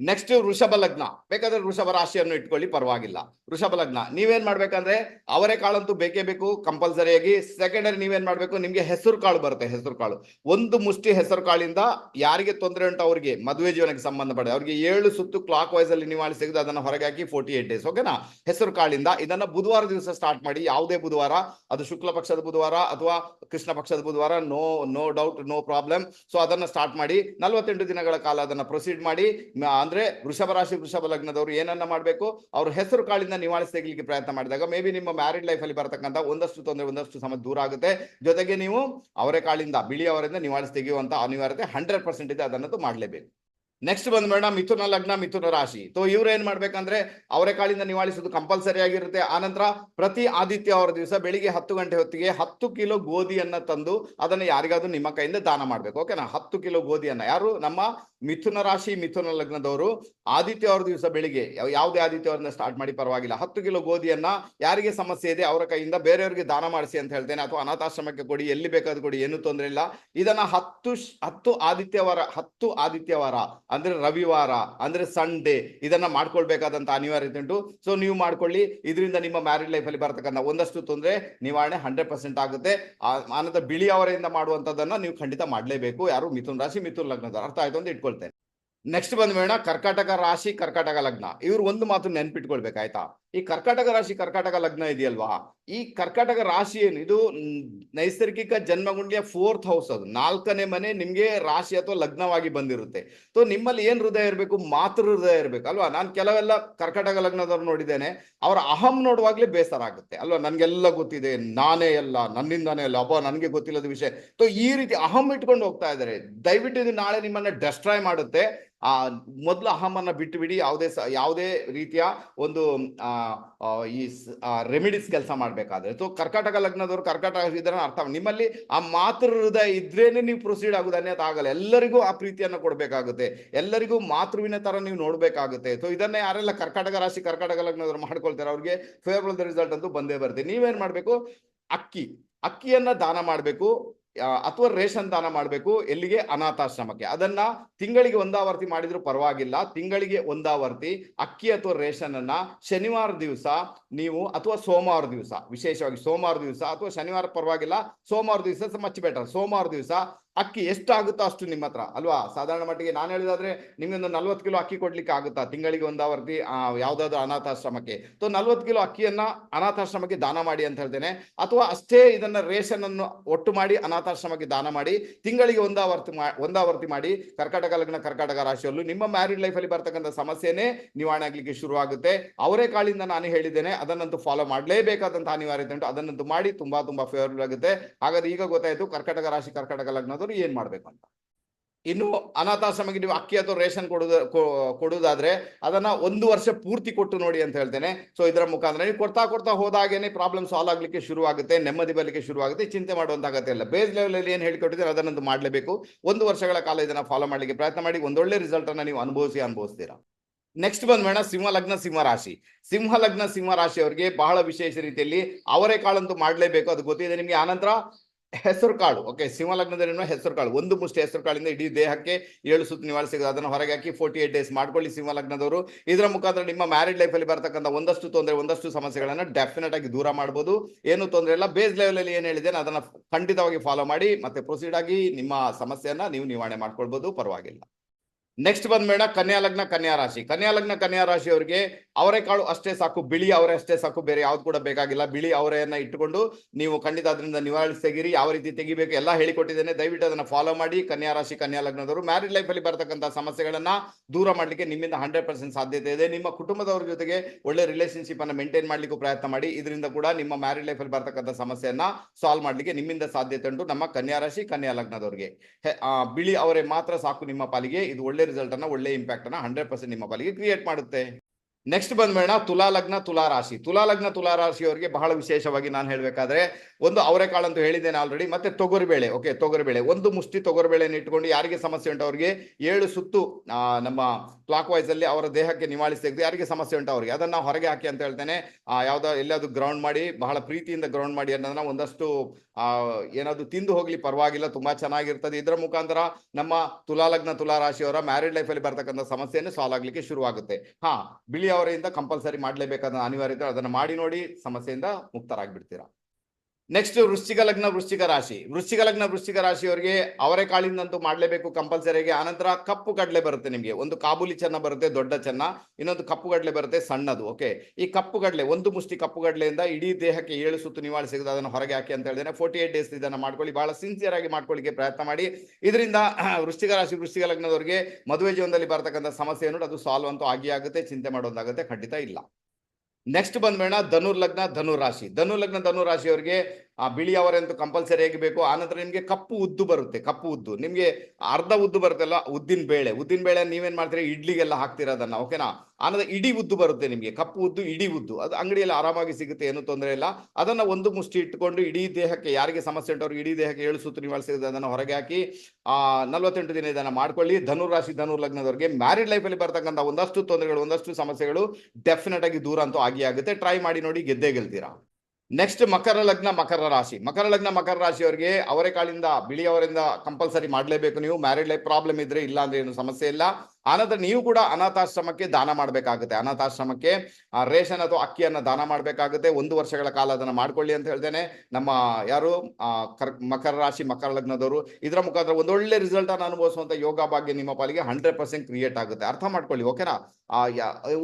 [SPEAKER 1] ನೆಕ್ಸ್ಟ್ ವೃಷಭ ಲಗ್ನ. ಬೇಕಾದ್ರೆ ವೃಷಭ ರಾಶಿಯನ್ನು ಇಟ್ಕೊಳ್ಳಿ, ಪರವಾಗಿಲ್ಲ. ವೃಷಭ ಲಗ್ನ. ನೀವೇನ್ ಮಾಡ್ಬೇಕಂದ್ರೆ, ಅವರೇ ಕಾಳಂತೂ ಬೇಕೇ ಬೇಕು ಕಂಪಲ್ಸರಿಯಾಗಿ ಸೆಕೆಂಡರಿ ನೀವೇನ್ ಮಾಡ್ಬೇಕು, ನಿಮ್ಗೆ ಹೆಸರು ಕಾಳು ಬರುತ್ತೆ, ಹೆಸರು ಕಾಳು. ಒಂದು ಮುಷ್ಟಿ ಹೆಸರು ಕಾಳಿಂದ ಯಾರಿಗೆ ತೊಂದರೆ ಉಂಟು ಅವರಿಗೆ? ಮದುವೆ ಜೀವನಕ್ಕೆ ಸಂಬಂಧಪಟ್ಟ ಅವ್ರಿಗೆ ಏಳು ಸುತ್ತು ಕ್ಲಾಕ್ ವೈಸ್ ಅಲ್ಲಿ ನೀವು ತೆಗೆದು ಅದನ್ನ ಹೊರಗೆ ಹಾಕಿ ಫೋರ್ಟಿ ಏಟ್ ಡೇಸ್ ಓಕೆನಾ ಹೆಸರು ಕಾಳಿಂದ. ಇದನ್ನ ಬುಧವಾರ ದಿವಸ ಸ್ಟಾರ್ಟ್ ಮಾಡಿ, ಯಾವುದೇ ಬುಧವಾರ, ಅದು ಶುಕ್ಲ ಪಕ್ಷದ ಬುಧವಾರ ಅಥವಾ ಕೃಷ್ಣ ಪಕ್ಷದ ಬುಧವಾರ no no doubt no problem so ಅದನ್ನ ಸ್ಟಾರ್ಟ್ ಮಾಡಿ, ನಲವತ್ತೆಂಟು ದಿನಗಳ ಕಾಲ ಅದನ್ನ ಪ್ರೊಸೀಡ್ ಮಾಡಿ ಅಂದ್ರೆ ವೃಷಭ ರಾಶಿ, ವೃಷಭ ಲಗ್ನದವರು ಏನನ್ನ ಮಾಡಬೇಕು? ಅವ್ರ ಹೆಸರು ಕಾಳಿಂದ ನಿವಾರಿಸಿ ತೆಗಿಲಿಕ್ಕೆ ಪ್ರಯತ್ನ ಮಾಡಿದಾಗ ಮೇ ಬಿ ನಿಮ್ಮ ಮ್ಯಾರಿಡ್ ಲೈಫ್ ಅಲ್ಲಿ ಬರತಕ್ಕಂತ ಒಂದಷ್ಟು ತೊಂದರೆ, ಒಂದಷ್ಟು ಸಮಯ ದೂರ ಆಗುತ್ತೆ. ಜೊತೆಗೆ ನೀವು ಅವರೇ ಕಾಳಿಂದ ಬಿಳಿ ಅವರಿಂದ ನಿವಾರಿಸಿ ತೆಗೆಯುವಂತ ಅನಿವಾರ್ಯತೆ ಹಂಡ್ರೆಡ್ ಪರ್ಸೆಂಟ್ ಇದೆ ಅದನ್ನಂತೂ ಮಾಡಲೇಬೇಕು. ನೆಕ್ಸ್ಟ್ ಬಂದ್ಬೇಡ ಮಿಥುನ ಲಗ್ನ, ಮಿಥುನ ರಾಶಿ. ಸೊ ಇವ್ರು ಏನ್ ಮಾಡ್ಬೇಕಂದ್ರೆ, ಅವರ ಕಾಳಿಂದ ನಿವಾಳಿಸೋದು ಕಂಪಲ್ಸರಿ ಆಗಿರುತ್ತೆ. ಆನಂತರ ಪ್ರತಿ ಆದಿತ್ಯ ಅವರ ದಿವಸ ಬೆಳಿಗ್ಗೆ ಹತ್ತು ಗಂಟೆ ಹೊತ್ತಿಗೆ ಹತ್ತು ಕಿಲೋ ಗೋಧಿಯನ್ನ ತಂದು ಅದನ್ನ ಯಾರಿಗಾದ್ರೂ ನಿಮ್ಮ ಕೈಯಿಂದ ದಾನ ಮಾಡ್ಬೇಕು. ಓಕೆನಾ ಹತ್ತು ಕಿಲೋ ಗೋಧಿಯನ್ನ. ಯಾರು? ನಮ್ಮ ಮಿಥುನ ರಾಶಿ, ಮಿಥುನ ಲಗ್ನದವರು. ಆದಿತ್ಯ ಅವ್ರ ದಿವಸ ಬೆಳಿಗ್ಗೆ, ಯಾವ- ಯಾವುದೇ ಆದಿತ್ಯ ಅವರನ್ನ ಸ್ಟಾರ್ಟ್ ಮಾಡಿ ಪರವಾಗಿಲ್ಲ. ಹತ್ತು ಕಿಲೋ ಗೋಧಿಯನ್ನ ಯಾರಿಗೆ ಸಮಸ್ಯೆ ಇದೆ, ಅವರ ಕೈಯಿಂದ ಬೇರೆಯವರಿಗೆ ದಾನ ಮಾಡಿಸಿ ಅಂತ ಹೇಳ್ತೇನೆ. ಅಥವಾ ಅನಾಥಾಶ್ರಮಕ್ಕೆ ಕೊಡಿ, ಎಲ್ಲಿ ಬೇಕಾದ್ರೂ ಕೊಡಿ, ಏನು ತೊಂದರೆ ಇಲ್ಲ. ಇದನ್ನ ಹತ್ತು ಹತ್ತು ಆದಿತ್ಯವಾರ ಹತ್ತು ಆದಿತ್ಯವಾರ ಅಂದ್ರೆ ರವಿವಾರ, ಅಂದ್ರೆ ಸಂಡೇ ಇದನ್ನ ಮಾಡ್ಕೊಳ್ಬೇಕಾದಂತ ಅನಿವಾರ್ಯತೆ ಉಂಟು. ಸೊ ನೀವು ಮಾಡ್ಕೊಳ್ಳಿ. ಇದರಿಂದ ನಿಮ್ಮ ಮ್ಯಾರಿಡ್ ಲೈಫ್ ಅಲ್ಲಿ ಬರ್ತಕ್ಕಂಥ ಒಂದಷ್ಟು ತೊಂದರೆ ನಿವಾರಣೆ ಹಂಡ್ರೆಡ್ ಪರ್ಸೆಂಟ್ ಆಗುತ್ತೆ. ಆನಂತರ ಬಿಳಿ ಅವರಿಂದ ಮಾಡುವಂತದನ್ನ ನೀವು ಖಂಡಿತ ಮಾಡಲೇಬೇಕು. ಯಾರು? ಮಿಥುನ್ ರಾಶಿ, ಮಿಥುನ್ ಲಗ್ನದ ಅರ್ಥ ಆಯ್ತು ಅಂತ ಇಟ್ಕೊಳ್ತೇನೆ. ನೆಕ್ಸ್ಟ್ ಬಂದ್ಬೇಡ ಕರ್ಕಾಟಕ ರಾಶಿ, ಕರ್ಕಾಟಕ ಲಗ್ನ. ಇವ್ರು ಒಂದು ಮಾತು ನೆನ್ಪಿಟ್ಕೊಳ್ಬೇಕಾಯ್ತಾ? ಈ ಕರ್ಕಾಟಕ ರಾಶಿ, ಕರ್ಕಾಟಕ ಲಗ್ನ ಇದೆಯಲ್ವಾ? ಈ ಕರ್ಕಾಟಕ ರಾಶಿ ಏನು? ಇದು ನೈಸರ್ಗಿಕ ಜನ್ಮಗುಂಡಿಯ ಫೋರ್ತ್ ಹೌಸ್ ಅದು. ನಾಲ್ಕನೇ ಮನೆ ನಿಮ್ಗೆ ರಾಶಿ ಅಥವಾ ಲಗ್ನವಾಗಿ ಬಂದಿರುತ್ತೆ. ಸೊ ನಿಮ್ಮಲ್ಲಿ ಏನ್ ಹೃದಯ ಇರಬೇಕು? ಮಾತೃ ಹೃದಯ ಇರಬೇಕು, ಅಲ್ವಾ? ನಾನು ಕೆಲವೆಲ್ಲ ಕರ್ಕಾಟಕ ಲಗ್ನದವ್ರು ನೋಡಿದ್ದೇನೆ. ಅವರ ಅಹಂ ನೋಡುವಾಗ್ಲೇ ಬೇಸರ ಆಗುತ್ತೆ. ಅಲ್ವಾ? ನನ್ಗೆಲ್ಲ ಗೊತ್ತಿದೆ. ನಾನೇ ಎಲ್ಲ ನನ್ನಿಂದಾನೇ ಅಲ್ಲ. ಅಬ್ಬ, ನನಗೆ ಗೊತ್ತಿಲ್ಲದ ವಿಷಯ. ಸೊ ಈ ರೀತಿ ಅಹಂ ಇಟ್ಕೊಂಡು ಹೋಗ್ತಾ ಇದ್ದಾರೆ. ದಯವಿಟ್ಟು ಇದು ನಾಳೆ ನಿಮ್ಮನ್ನ ಡೆಸ್ಟ್ರಾಯ್ ಮಾಡುತ್ತೆ. ಆ ಮೊದಲು ಅಹಮನ್ನ ಬಿಟ್ಟು ಬಿಡಿ ಯಾವುದೇ ಯಾವುದೇ ರೀತಿಯ ಒಂದು ಈ ರೆಮಿಡೀಸ್ ಕೆಲಸ ಮಾಡಬೇಕಾದ್ರೆ. ಸೊ ಕರ್ಕಾಟಕ ಲಗ್ನದವರು ಕರ್ಕಾಟಕ ಇದನ್ನ ಅರ್ಥ ನಿಮ್ಮಲ್ಲಿ ಆ ಮಾತೃ ಹೃದಯ ಇದ್ರೇನೆ ನೀವು ಪ್ರೊಸೀಡ್ ಆಗುದು ಅನ್ಯತ ಆಗಲ್ಲ. ಎಲ್ಲರಿಗೂ ಆ ಪ್ರೀತಿಯನ್ನು ಕೊಡಬೇಕಾಗುತ್ತೆ. ಎಲ್ಲರಿಗೂ ಮಾತೃವಿನ ತರ ನೀವು ನೋಡಬೇಕಾಗುತ್ತೆ. ಸೊ ಇದನ್ನ ಯಾರೆಲ್ಲ ಕರ್ಕಾಟಕ ರಾಶಿ, ಕರ್ಕಾಟಕ ಲಗ್ನದವರು ಮಾಡ್ಕೊಳ್ತಾರೆ, ಅವ್ರಿಗೆ ಫೇವರಬಲ್ ರಿಸಲ್ಟ್ ಅಂತೂ ಬಂದೇ ಬರುತ್ತೆ. ನೀವೇನು ಮಾಡಬೇಕು? ಅಕ್ಕಿ. ಅಕ್ಕಿಯನ್ನ ದಾನ ಮಾಡಬೇಕು. ಅಥವಾ ರೇಷನ್ ದಾನ ಮಾಡಬೇಕು ಎಲ್ಲಿಗೆ? ಅನಾಥಾಶ್ರಮಕ್ಕೆ. ಅದನ್ನ ತಿಂಗಳಿಗೆ ಒಂದಾವರ್ತಿ ಮಾಡಿದ್ರು ಪರವಾಗಿಲ್ಲ. ತಿಂಗಳಿಗೆ ಒಂದಾವರ್ತಿ ಅಕ್ಕಿ ಅಥವಾ ರೇಷನ್ ಅನ್ನ ಶನಿವಾರ ದಿವಸ ನೀವು ಅಥವಾ ಸೋಮವಾರ ದಿವಸ, ವಿಶೇಷವಾಗಿ ಸೋಮವಾರ ದಿವಸ ಅಥವಾ ಶನಿವಾರ ಪರವಾಗಿಲ್ಲ, ಸೋಮವಾರ ದಿವಸ ಮಚ್ ಬೆಟರ್ ಸೋಮವಾರ ದಿವಸ ಅಕ್ಕಿ ಎಷ್ಟಾಗುತ್ತೋ ಅಷ್ಟು ನಿಮ್ಮ ಹತ್ರ, ಅಲ್ವಾ? ಸಾಧಾರಣ ಮಟ್ಟಿಗೆ ನಾನು ಹೇಳಿದಾದ್ರೆ ನಿಮ್ಗೆ ಒಂದು ನಲ್ವತ್ತು ಕಿಲೋ ಅಕ್ಕಿ ಕೊಡ್ಲಿಕ್ಕೆ ಆಗುತ್ತಾ? ತಿಂಗಳಿಗೆ ಒಂದಾವರ್ತಿ ಯಾವ್ದಾದ್ರು ಅನಾಥಾಶ್ರಮಕ್ಕೆ. ಸೊ ನಲ್ವತ್ತು ಕಿಲೋ ಅಕ್ಕಿಯನ್ನ ಅನಾಥಾಶ್ರಮಕ್ಕೆ ದಾನ ಮಾಡಿ ಅಂತ ಹೇಳ್ತೇನೆ. ಅಥವಾ ಅಷ್ಟೇ ಇದನ್ನ ರೇಷನ್ ಅನ್ನು ಒಟ್ಟು ಮಾಡಿ ಅನಾಥಾಶ್ರಮಕ್ಕೆ ದಾನ ಮಾಡಿ, ತಿಂಗಳಿಗೆ ಒಂದಾವರ್ತಿ ಒಂದಾವರ್ತಿ ಮಾಡಿ, ಕರ್ಕಾಟಕ ಲಗ್ನ, ಕರ್ಕಾಟಕ ರಾಶಿಯಲ್ಲೂ ನಿಮ್ಮ ಮ್ಯಾರಿಡ್ ಲೈಫ್ ಅಲ್ಲಿ ಬರ್ತಕ್ಕಂಥ ಸಮಸ್ಯೆನೇ ನಿವಾರಣೆ ಆಗ್ಲಿಕ್ಕೆ ಶುರುವಾಗುತ್ತೆ. ಅವರೇ ಕಾಳಿಂದ ನಾನು ಹೇಳಿದ್ದೇನೆ, ಅದನ್ನಂತೂ ಫಾಲೋ ಮಾಡಲೇಬೇಕಾದಂತಹ ಅನಿವಾರ್ಯತೆ ಉಂಟು. ಅದನ್ನಂತೂ ಮಾಡಿ ತುಂಬಾ ತುಂಬಾ ಫೇವರ್ ಆಗುತ್ತೆ. ಹಾಗಾದ್ರೆ ಈಗ ಗೊತ್ತಾಯ್ತು, ಕರ್ಕಾಟಕ ರಾಶಿ, ಕರ್ಕಾಟಕ ಲಗ್ನದವರು ಏನ್ ಮಾಡ್ಬೇಕು ಅಂತ. ಇನ್ನು ಅನಾಥಾಶ್ರಮಕ್ಕೆ ನೀವು ಅಕ್ಕಿ ಅಥವಾ ರೇಷನ್ ಕೊಡುದ ಕೊಡುವುದಾದ್ರೆ ಅದನ್ನ ಒಂದು ವರ್ಷ ಪೂರ್ತಿ ಕೊಟ್ಟು ನೋಡಿ ಅಂತ ಹೇಳ್ತೇನೆ. ಸೊ ಇದರ ಮುಖಾಂತರ ನೀವು ಕೊಡ್ತಾ ಕೊಡ್ತಾ ಹೋದಾಗೇನೆ ಪ್ರಾಬ್ಲಮ್ ಸಾಲ್ವ್ ಆಗಲಿಕ್ಕೆ ಶುರು ಆಗುತ್ತೆ ನೆಮ್ಮದಿ ಬರಲಿಕ್ಕೆ ಶುರು ಆಗುತ್ತೆ ಚಿಂತೆ ಮಾಡುವಂತ ಅಗತ್ಯ ಇಲ್ಲ. ಬೇಸ್ ಲೆವೆಲಲ್ಲಿ ಏನು ಹೇಳಿಕೊಟ್ಟಿದ್ರೆ ಅದನ್ನೊಂದು ಮಾಡಲೇಬೇಕು. ಒಂದು ವರ್ಷಗಳ ಕಾಲ ಇದನ್ನ ಫಾಲೋ ಮಾಡಲಿಕ್ಕೆ ಪ್ರಯತ್ನ ಮಾಡಿ ಒಂದೊಳ್ಳೆ ರಿಸಲ್ಟ್ ಅನ್ನ ನೀವು ಅನುಭವಿಸಿ ಅನುಭವಿಸ್ತೀರಾ. ನೆಕ್ಸ್ಟ್ ಬಂದ್ ಮೇಣ ಸಿಂಹ ಲಗ್ನ, ಸಿಂಹ ರಾಶಿ. ಸಿಂಹ ಲಗ್ನ, ಸಿಂಹ ರಾಶಿಯವರಿಗೆ ಬಹಳ ವಿಶೇಷ ರೀತಿಯಲ್ಲಿ ಅವರೇ ಕಾಳಂತೂ ಮಾಡಲೇಬೇಕು, ಅದು ಗೊತ್ತಿದೆ ನಿಮಗೆ ಆನಂತರ. ಹೆಸರು ಕಾಳು. ಓಕೆ ಸಿಂಹ ಲಗ್ನದಲ್ಲಿ ಹೆಸರು ಕಾಳು. ಒಂದು ಮುಷ್ಟಿ ಹೆಸರು ಕಾಳಿಂದ ಇಡೀ ದೇಹಕ್ಕೆ ಏಳು ಸುತ್ತು ನಿವಾರಿಸಿದ ಅದನ್ನು ಹೊರಗೆ ಹಾಕಿ ಫೋರ್ಟಿ ಏಟ್ ಡೇಸ್ ಮಾಡ್ಕೊಳ್ಳಿ ಸಿಂಹ ಲಗ್ನದವರು ಇದರ ಮುಖಾಂತರ ನಿಮ್ಮ ಮ್ಯಾರಿಡ್ ಲೈಫಲ್ಲಿ ಬರ್ತಕ್ಕಂಥ ಒಂದಷ್ಟು ತೊಂದರೆ, ಒಂದಷ್ಟು ಸಮಸ್ಯೆಗಳನ್ನು ಡೆಫಿನೆಟ್ ಆಗಿ ದೂರ ಮಾಡ್ಬೋದು. ಏನು ತೊಂದರೆ ಇಲ್ಲ. ಬೇಸ್ ಲೆವೆಲಲ್ಲಿ ಏನು ಹೇಳಿದ್ದೇನೆ, ಅದನ್ನ ಖಂಡಿತವಾಗಿ ಫಾಲೋ ಮಾಡಿ ಮತ್ತೆ ಪ್ರೊಸೀಡ್ ಆಗಿ ನಿಮ್ಮ ಸಮಸ್ಯೆಯನ್ನು ನೀವು ನಿವಾರಣೆ ಮಾಡ್ಕೊಳ್ಬೋದು. ಪರವಾಗಿಲ್ಲ. ನೆಕ್ಸ್ಟ್ ಬಂದ್ಬೇಡ ಕನ್ಯಾ ಲಗ್ನ, ಕನ್ಯಾ ರಾಶಿ. ಕನ್ಯಾ ಲಗ್ನ, ಕನ್ಯಾ ರಾಶಿ ಅವರಿಗೆ ಅವರೇ ಅವರೆಕಾಳು ಅಷ್ಟೇ ಸಾಕು, ಬಿಳಿ ಅವರೇ ಅಷ್ಟೇ ಸಾಕು, ಬೇರೆ ಯಾವ್ದು ಕೂಡ ಬೇಕಾಗಿಲ್ಲ. ಬಿಳಿ ಅವರೆಯನ್ನ ಇಟ್ಟುಕೊಂಡು ನೀವು ಖಂಡಿತ ಅದರಿಂದ ನಿವಾರಿಸಿ ತೆಗೀರಿ, ಯಾವ ರೀತಿ ತೆಗಿಬೇಕು ಎಲ್ಲ ಹೇಳಿಕೊಟ್ಟಿದ್ದೇನೆ. ದಯವಿಟ್ಟು ಅದನ್ನ ಫಾಲೋ ಮಾಡಿ. ಕನ್ಯಾ ರಾಶಿ, ಕನ್ಯಾ ಲಗ್ನದವರು ಮ್ಯಾರಿಡ್ ಲೈಫ್ ಅಲ್ಲಿ ಬರ್ತಕ್ಕಂಥ ಸಮಸ್ಯೆಗಳನ್ನ ದೂರ ಮಾಡ್ಲಿಕ್ಕೆ ನಿಮ್ಮಿಂದ ಹಂಡ್ರೆಡ್ ಪರ್ಸೆಂಟ್ ಸಾಧ್ಯತೆ ಇದೆ. ನಿಮ್ಮ ಕುಟುಂಬದವ್ರ ಜೊತೆಗೆ ಒಳ್ಳೆ ರಿಲೇಶನ್ಶಿಪ್ ಅನ್ನ ಮೇಂಟೈನ್ ಮಾಡ್ಲಿಕ್ಕೂ ಪ್ರಯತ್ನ ಮಾಡಿ. ಇದರಿಂದ ಕೂಡ ನಿಮ್ಮ ಮ್ಯಾರಿಡ್ ಲೈಫ್ ಅಲ್ಲಿ ಬರ್ತಕ್ಕಂಥ ಸಮಸ್ಯೆಯನ್ನ ಸಾಲ್ವ್ ಮಾಡ್ಲಿಕ್ಕೆ ನಿಮ್ಮಿಂದ ಸಾಧ್ಯತೆ ಉಂಟು ನಮ್ಮ ಕನ್ಯಾ ರಾಶಿ, ಕನ್ಯಾ ಲಗ್ನದವರಿಗೆ. ಬಿಳಿ ಅವರೇ ಮಾತ್ರ ಸಾಕು ನಿಮ್ಮ ಪಾಲಿಗೆ. ಇದು ಒಳ್ಳೆ ರಿಸಲ್ಟ್ ಅನ್ನ, ಒಳ್ಳೆ ಇಂಪ್ಯಾಕ್ಟ್ ಅನ್ನ ಹಂಡ್ರೆಡ್ ಪರ್ಸೆಂಟ್ ನಿಮ್ಮ ಬಲಿಗೆ ಕ್ರಿಯೇಟ್ ಮಾಡುತ್ತೆ. ನೆಕ್ಸ್ಟ್ ಬಂದ್ಬೇಡ ತುಲಾ ಲಗ್ನ, ತುಲಾ ರಾಶಿ. ತುಲಾ ಲಗ್ನ, ತುಲಾ ರಾಶಿಯವರಿಗೆ ಬಹಳ ವಿಶೇಷವಾಗಿ ನಾನು ಹೇಳಬೇಕಾದ್ರೆ, ಒಂದು ಅವರೆಕಾಳು ಅಂತ ಹೇಳಿದ್ದೇನೆ ಆಲ್ರೆಡಿ ಮತ್ತೆ ತೊಗರಿಬೇಳೆ. ಓಕೆ ತೊಗರಿಬೇಳೆ. ಒಂದು ಮುಷ್ಟಿ ತೊಗರಿಬೇಳೆನ ಇಟ್ಕೊಂಡು ಯಾರಿಗೆ ಸಮಸ್ಯೆ ಉಂಟು ಅವರಿಗೆ? ಏಳು ಸುತ್ತು ನಮ್ಮ ಕ್ಲಾಕ್ ವೈಸ್ ಅಲ್ಲಿ ಅವರ ದೇಹಕ್ಕೆ ನಿವಾಳಿಸಿ ತೆಗೆದು ಯಾರಿಗೆ ಸಮಸ್ಯೆ ಉಂಟು ಅವರಿಗೆ? ಅದನ್ನ ಹೊರಗೆ ಹಾಕಿ ಅಂತ ಹೇಳ್ತೇನೆ. ಯಾವ್ದೋ ಎಲ್ಲಾದ್ರು ಗ್ರೌಂಡ್ ಮಾಡಿ, ಬಹಳ ಪ್ರೀತಿಯಿಂದ ಗ್ರೌಂಡ್ ಮಾಡಿ ಅನ್ನೋದನ್ನ ಒಂದಷ್ಟು ಆ, ಏನಾದ್ರು ತಿಂದು ಹೋಗ್ಲಿ, ಪರವಾಗಿಲ್ಲ, ತುಂಬಾ ಚೆನ್ನಾಗಿರ್ತದೆ. ಇದರ ಮುಖಾಂತರ ನಮ್ಮ ತುಲಾಲಗ್ನ ತುಲಾ ರಾಶಿಯವರ ಮ್ಯಾರಿಡ್ ಲೈಫ್ ಅಲ್ಲಿ ಬರ್ತಕ್ಕಂಥ ಸಮಸ್ಯೆಯನ್ನು ಸಾಲ್ವ್ ಆಗ್ಲಿಕ್ಕೆ ಶುರು ಆಗುತ್ತೆ ಹಾ ಬಿಳಿ ಅವರಿಂದ ಕಂಪಲ್ಸರಿ ಮಾಡ್ಲೇಬೇಕಾದ ಅನಿವಾರ್ಯತೆ, ಅದನ್ನ ಮಾಡಿ ನೋಡಿ ಸಮಸ್ಯೆಯಿಂದ ಮುಕ್ತರಾಗ್ಬಿಡ್ತೀರಾ? ನೆಕ್ಸ್ಟ್ ವೃಶ್ಚಿಕ ಲಗ್ನ, ವೃಶ್ಚಿಕ ರಾಶಿ. ವೃಶ್ಚಿಕ ಲಗ್ನ, ವೃಶ್ಚಿಕ ರಾಶಿಯವರಿಗೆ ಅವರೇ ಕಾಳಿಂದಂತೂ ಮಾಡಲೇಬೇಕು ಕಂಪಲ್ಸರಿಯಾಗಿ ಆನಂತರ ಕಪ್ಪು ಕಡಲೆ ಬರುತ್ತೆ ನಿಮಗೆ. ಒಂದು ಕಾಬೂಲಿ ಚೆನ್ನ ಬರುತ್ತೆ, ದೊಡ್ಡ ಚೆನ್ನ ಇನ್ನೊಂದು ಕಪ್ಪು ಕಡಲೆ ಬರುತ್ತೆ, ಸಣ್ಣದು ಓಕೆ ಈ ಕಪ್ಪು ಕಡಲೆ, ಒಂದು ಮುಷ್ಟಿ ಕಪ್ಪು ಕಡಲೆಯಿಂದ ಇಡೀ ದೇಹಕ್ಕೆ ಏಳು ಸುತ್ತು ನಿವಾಳಿ ಸಿಗುತ್ತೆ. ಅದನ್ನು ಹೊರಗೆ ಹಾಕಿ ಅಂತ ಹೇಳಿದ್ರೆ ಫೋರ್ಟಿ ಏಟ್ ಡೇಸ್ ಇದನ್ನು ಮಾಡ್ಕೊಳ್ಳಿ. ಬಹಳ ಸಿನ್ಸಿಯರ್ ಆಗಿ ಮಾಡ್ಕೊಳ್ಳಿಕ್ಕೆ ಪ್ರಯತ್ನ ಮಾಡಿ. ಇದರಿಂದ <clears throat> ವೃಶ್ಚಿಕ ರಾಶಿ, ವೃಶ್ಚಿಕ ಲಗ್ನದವರಿಗೆ ಮದುವೆ ಜೀವನದಲ್ಲಿ ಬರತಕ್ಕಂಥ ಸಮಸ್ಯೆ ಏನು ಅದು ಸಾಲ್ವ್ ಅಂತೂ ಆಗಿ ಆಗುತ್ತೆ. ಚಿಂತೆ ಮಾಡೋದಾಗುತ್ತೆ. ಖಂಡಿತ ಇಲ್ಲ. ನೆಕ್ಸ್ಟ್ ಬಂದ್ಬೇಡ ಧನುರ್ ಲಗ್ನ ಧನುರಾಶಿ ರಾಶಿ ಲಗ್ನ ಧನು ಆ ಬಿಳಿ ಅವರೆಂತೂ ಕಂಪಲ್ಸರಿ ಆಗಿ ಬೇಕು. ಆನಂತರ ನಿಮಗೆ ಕಪ್ಪು ಉದ್ದು ಬರುತ್ತೆ, ಕಪ್ಪು ಉದ್ದು. ನಿಮಗೆ ಅರ್ಧ ಉದ್ದು ಬರುತ್ತಲ್ಲ, ಉದ್ದಿನ ಬೇಳೆ. ಉದ್ದಿನ ಬೇಳೆ ನೀವೇನು ಮಾಡ್ತೀರಿ? ಇಡ್ಲಿಗೆಲ್ಲ ಹಾಕ್ತೀರಾ ಅದನ್ನ ಓಕೆನಾ ಆನಂತರ ಇಡೀ ಉದ್ದು ಬರುತ್ತೆ ನಿಮಗೆ, ಕಪ್ಪು ಉದ್ದು, ಇಡೀ ಉದ್ದು. ಅದು ಅಂಗಡಿಯಲ್ಲಿ ಆರಾಮಾಗಿ ಸಿಗುತ್ತೆ, ಏನು ತೊಂದರೆ ಇಲ್ಲ. ಅದನ್ನ ಒಂದು ಮುಷ್ಟಿ ಇಟ್ಕೊಂಡು ಇಡೀ ದೇಹಕ್ಕೆ, ಯಾರಿಗೆ ಸಮಸ್ಯೆ ಉಂಟು ಅವ್ರಿಗೆ ಇಡೀ ದೇಹಕ್ಕೆ ಏಳು ಸುತ್ತು ನಿವಾಳಿಸಿದ ಅದನ್ನು ಹೊರಗೆ ಹಾಕಿ, ಆ, ನಲವತ್ತೆಂಟು ದಿನ ಇದನ್ನ ಮಾಡ್ಕೊಳ್ಳಿ. ಧನು ರಾಶಿ ಲಗ್ನದವರಿಗೆ ಮ್ಯಾರಿಡ್ ಲೈಫ್ ಅಲ್ಲಿ ಬರ್ತಕ್ಕಂಥ ಒಂದಷ್ಟು ತೊಂದರೆಗಳು, ಒಂದಷ್ಟು ಸಮಸ್ಯೆಗಳು ಡೆಫಿನೆಟ್ ಆಗಿ ದೂರ ಅಂತೂ ಆಗಿ ಆಗುತ್ತೆ. ಟ್ರೈ ಮಾಡಿ ನೋಡಿ ಗೆದ್ದೇ ಗೆಲ್ತೀರಾ? ನೆಕ್ಸ್ಟ್ ಮಕರ ಲಗ್ನ ಮಕರ ರಾಶಿ ಮಕರ ಲಗ್ನ ಮಕರ ರಾಶಿಯವರಿಗೆ ಅವರೇ ಕಾಳಿಂದ ಬಿಳಿ ಅವರಿಂದ ಕಂಪಲ್ಸರಿ ಮಾಡಲೇಬೇಕು ನೀವು. ಮ್ಯಾರಿಡ್ ಲೈಫ್ ಪ್ರಾಬ್ಲಮ್ ಇದ್ರೆ ಇಲ್ಲ ಅಂದ್ರೆ ಏನು ಸಮಸ್ಯೆ ಇಲ್ಲ. ಆನಂತರ ನೀವು ಕೂಡ ಅನಾಥಾಶ್ರಮಕ್ಕೆ ದಾನ ಮಾಡಬೇಕಾಗುತ್ತೆ. ಅನಾಥಾಶ್ರಮಕ್ಕೆ ರೇಷನ್ ಅಥವಾ ಅಕ್ಕಿಯನ್ನು ದಾನ ಮಾಡಬೇಕಾಗುತ್ತೆ. ಒಂದು ವರ್ಷಗಳ ಕಾಲ ಅದನ್ನ ಮಾಡ್ಕೊಳ್ಳಿ ಅಂತ ಹೇಳ್ತೇನೆ. ನಮ್ಮ ಯಾರು? ಮಕರ ರಾಶಿ ಮಕರ ಲಗ್ನದವರು ಇದರ ಮುಖಾಂತರ ಒಂದೊಳ್ಳೆ ರಿಸಲ್ಟ್ ಅನ್ನು ಅನುಭವಿಸುವಂತ ಯೋಗ ಭಾಗ್ಯ ನಿಮ್ಮ ಪಾಲಿಗೆ ಹಂಡ್ರೆಡ್ ಪರ್ಸೆಂಟ್ ಕ್ರಿಯೇಟ್ ಆಗುತ್ತೆ. ಅರ್ಥ ಮಾಡ್ಕೊಳ್ಳಿ ಓಕೆನಾ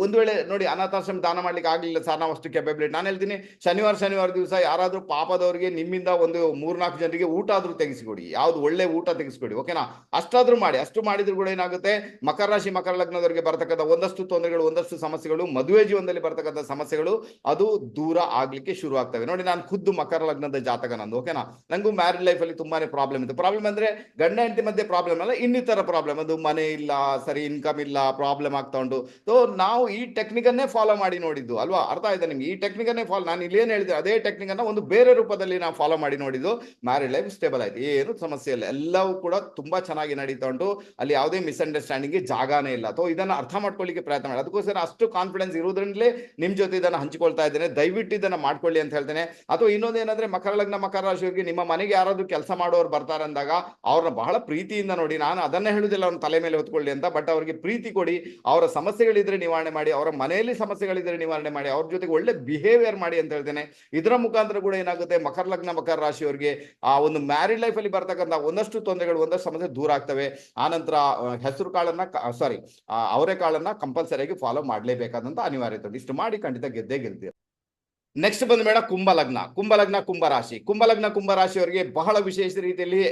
[SPEAKER 1] ಒಂದು ವೇಳೆ ನೋಡಿ ಅನಾಥಾಶ್ರಮ ದಾನ ಮಾಡ್ಲಿಕ್ಕೆ ಆಗಲಿಲ್ಲ ಸರ್ ನಾವು ಅಷ್ಟು ಕೆಪಬಿಲಿಟಿ ನಾನು ಹೇಳ್ತೀನಿ, ಶನಿವಾರ ಶನಿವಾರ ದಿವಸ ಯಾರಾದರೂ ಪಾಪದವರಿಗೆ ನಿಮ್ಮಿಂದ ಒಂದು ಮೂರ್ನಾಲ್ಕು ಜನರಿಗೆ ಊಟ ಆದ್ರೂ ತೆಗೆಸಿಕೊಡಿ. ಯಾವ್ದು ಒಳ್ಳೆ ಊಟ ತೆಗೆಸಿಕೊಡಿ ಓಕೆನಾ ಅಷ್ಟಾದ್ರೂ ಮಾಡಿ. ಅಷ್ಟು ಮಾಡಿದ್ರು ಕೂಡ ಏನಾಗುತ್ತೆ? ಮಕರ ರಾಶಿ, ಮಕರ ಲಗ್ನದವರಿಗೆ ಬರತಕ್ಕಂಥ ಒಂದಷ್ಟು ತೊಂದರೆಗಳು, ಒಂದಷ್ಟು ಸಮಸ್ಯೆಗಳು, ಮದುವೆ ಜೀವನದಲ್ಲಿ ಬರ್ತಕ್ಕಂಥ ಸಮಸ್ಯೆಗಳು, ಅದು ದೂರ ಆಗ್ಲಿಕ್ಕೆ ಶುರು ಆಗ್ತವೆ. ನೋಡಿ, ನಾನು ಖುದ್ದು ಮಕರ ಲಗ್ನದ ಜಾತಕ ನಂದು ಓಕೆನಾ ನಂಗೂ ಮ್ಯಾರಿಡ್ ಲೈಫ್ ಅಲ್ಲಿ ತುಂಬಾನೇ ಪ್ರಾಬ್ಲಮ್ ಇತ್ತು. ಪ್ರಾಬ್ಲಮ್ ಅಂದ್ರೆ ಗಂಡ ಹೆಂಡತಿ ಮಧ್ಯೆ ಪ್ರಾಬ್ಲಮ್ ಅಲ್ಲ, ಇನ್ನಿತರ ಪ್ರಾಬ್ಲಮ್ ಅದು ಮನೆ ಇಲ್ಲ, ಸರಿ ಇನ್ಕಮ್ ಇಲ್ಲ ಪ್ರಾಬ್ಲಮ್ ಆಗ್ತಾ ಉಂಟು. ಸೊ ನಾವು ಈ ಟೆಕ್ನಿಕ್ ಅನ್ನೇ ಫಾಲೋ ಮಾಡಿ ನೋಡಿದ್ದು, ಅಲ್ವಾ? ಅರ್ಥ ಆಯ್ತಾ ನಿಮ್ಗೆ? ಈ ಟೆಕ್ನಿಕನ್ನೇ ಫಾಲೋ ನಾನು ಇಲ್ಲೇನು ಹೇಳಿದೆ? ಅದೇ ಟೆಕ್ನಿಕ್ ಅನ್ನ ಒಂದು ಬೇರೆ ರೂಪದಲ್ಲಿ ನಾವು ಫಾಲೋ ಮಾಡಿ ನೋಡಿದ್ದು ಮ್ಯಾರಿಡ್ ಲೈಫ್ ಸ್ಟೇಬಲ್ ಆಯ್ತು. ಏನು ಸಮಸ್ಯೆ ಇಲ್ಲ. ಎಲ್ಲವೂ ಕೂಡ ತುಂಬಾ ಚೆನ್ನಾಗಿ ನಡೀತಾ ಉಂಟು. ಅಲ್ಲಿ ಯಾವುದೇ ಮಿಸ್ಅಂಡರ್ಸ್ಟ್ಯಾಂಡಿಂಗ್ ಜಾಗ ಜಾಗನೇ ಇಲ್ಲ. ಅಥವಾ ಇದನ್ನ ಅರ್ಥ ಮಾಡ್ಕೊಳ್ಳಿಕ್ಕೆ ಪ್ರಯತ್ನ ಮಾಡಿ. ಅದಕ್ಕೋಸ್ಕರ ಅಷ್ಟು ಕಾನ್ಫಿಡೆನ್ಸ್ ಇರೋದ್ರಿಂದಲೇ ನಿಮ್ ಜೊತೆ ಇದನ್ನ ಹಂಚಿಕೊಳ್ತಾ ಇದ್ದೇನೆ. ದಯವಿಟ್ಟು ಇದನ್ನ ಮಾಡ್ಕೊಳ್ಳಿ ಅಂತ ಹೇಳ್ತೇನೆ. ಅಥವಾ ಇನ್ನೊಂದೇನಂದ್ರೆ ಮಕರ ಲಗ್ನ, ಮಕರ ರಾಶಿಯವರಿಗೆ ನಿಮ್ಮ ಮನೆಗೆ ಯಾರಾದ್ರೂ ಕೆಲಸ ಮಾಡೋರು ಬರ್ತಾರೆ ಅಂದಾಗ ಅವ್ರನ್ನ ಬಹಳ ಪ್ರೀತಿಯಿಂದ ನೋಡಿ, ನಾನು ಅದನ್ನ ಹೇಳುದಿಲ್ಲ ಅವ್ರ ತಲೆ ಮೇಲೆ ಹೊತ್ಕೊಳ್ಳಿ ಅಂತ ಬಟ್ ಅವರಿಗೆ ಪ್ರೀತಿ ಕೊಡಿ. ಅವರ ಸಮಸ್ಯೆಗಳಿದ್ರೆ ನಿವಾರಣೆ ಮಾಡಿ, ಅವರ ಮನೆಯಲ್ಲಿ ಸಮಸ್ಯೆಗಳಿದ್ರೆ ನಿವಾರಣೆ ಮಾಡಿ, ಅವ್ರ ಜೊತೆಗೆ ಒಳ್ಳೆ ಬಿಹೇವಿಯರ್ ಮಾಡಿ ಅಂತ ಹೇಳ್ತೇನೆ. ಇದರ ಮುಖಾಂತರ ಕೂಡ ಏನಾಗುತ್ತೆ? ಮಕರ ಲಗ್ನ, ಮಕರ ರಾಶಿಯವರಿಗೆ ಆ ಒಂದು ಮ್ಯಾರಿಡ್ ಲೈಫ್ ಅಲ್ಲಿ ಬರ್ತಕ್ಕಂಥ ಒಂದಷ್ಟು ತೊಂದರೆಗಳು, ಒಂದಷ್ಟು ಸಮಸ್ಯೆ ದೂರ ಆಗ್ತವೆ. ಆನಂತರ ಹೆಸರು ಕಾಳನ್ನ ಸಾರಿ ಅವರೇ ಕಾಳನ್ನ ಕಂಪಲ್ಸರಿಯಾಗಿ ಫಾಲೋ ಮಾಡಲೇಬೇಕಾದಂತ ಅನಿವಾರ್ಯತೆ. ಇಷ್ಟು ಮಾಡಿ ಖಂಡಿತ ಗೆದ್ದೇ ಗೆಲ್ತೀರ. ನೆಕ್ಸ್ಟ್ ಬಂದ ಮೇಡ, ಕುಂಭ ಲಗ್ನ. ಕುಂಭ ಲಗ್ನ, ಕುಂಭ ರಾಶಿ. ಕುಂಭ ಲಗ್ನ, ಕುಂಭ ರಾಶಿಯವರಿಗೆ ಬಹಳ ವಿಶೇಷ ರೀತಿಯಲ್ಲಿ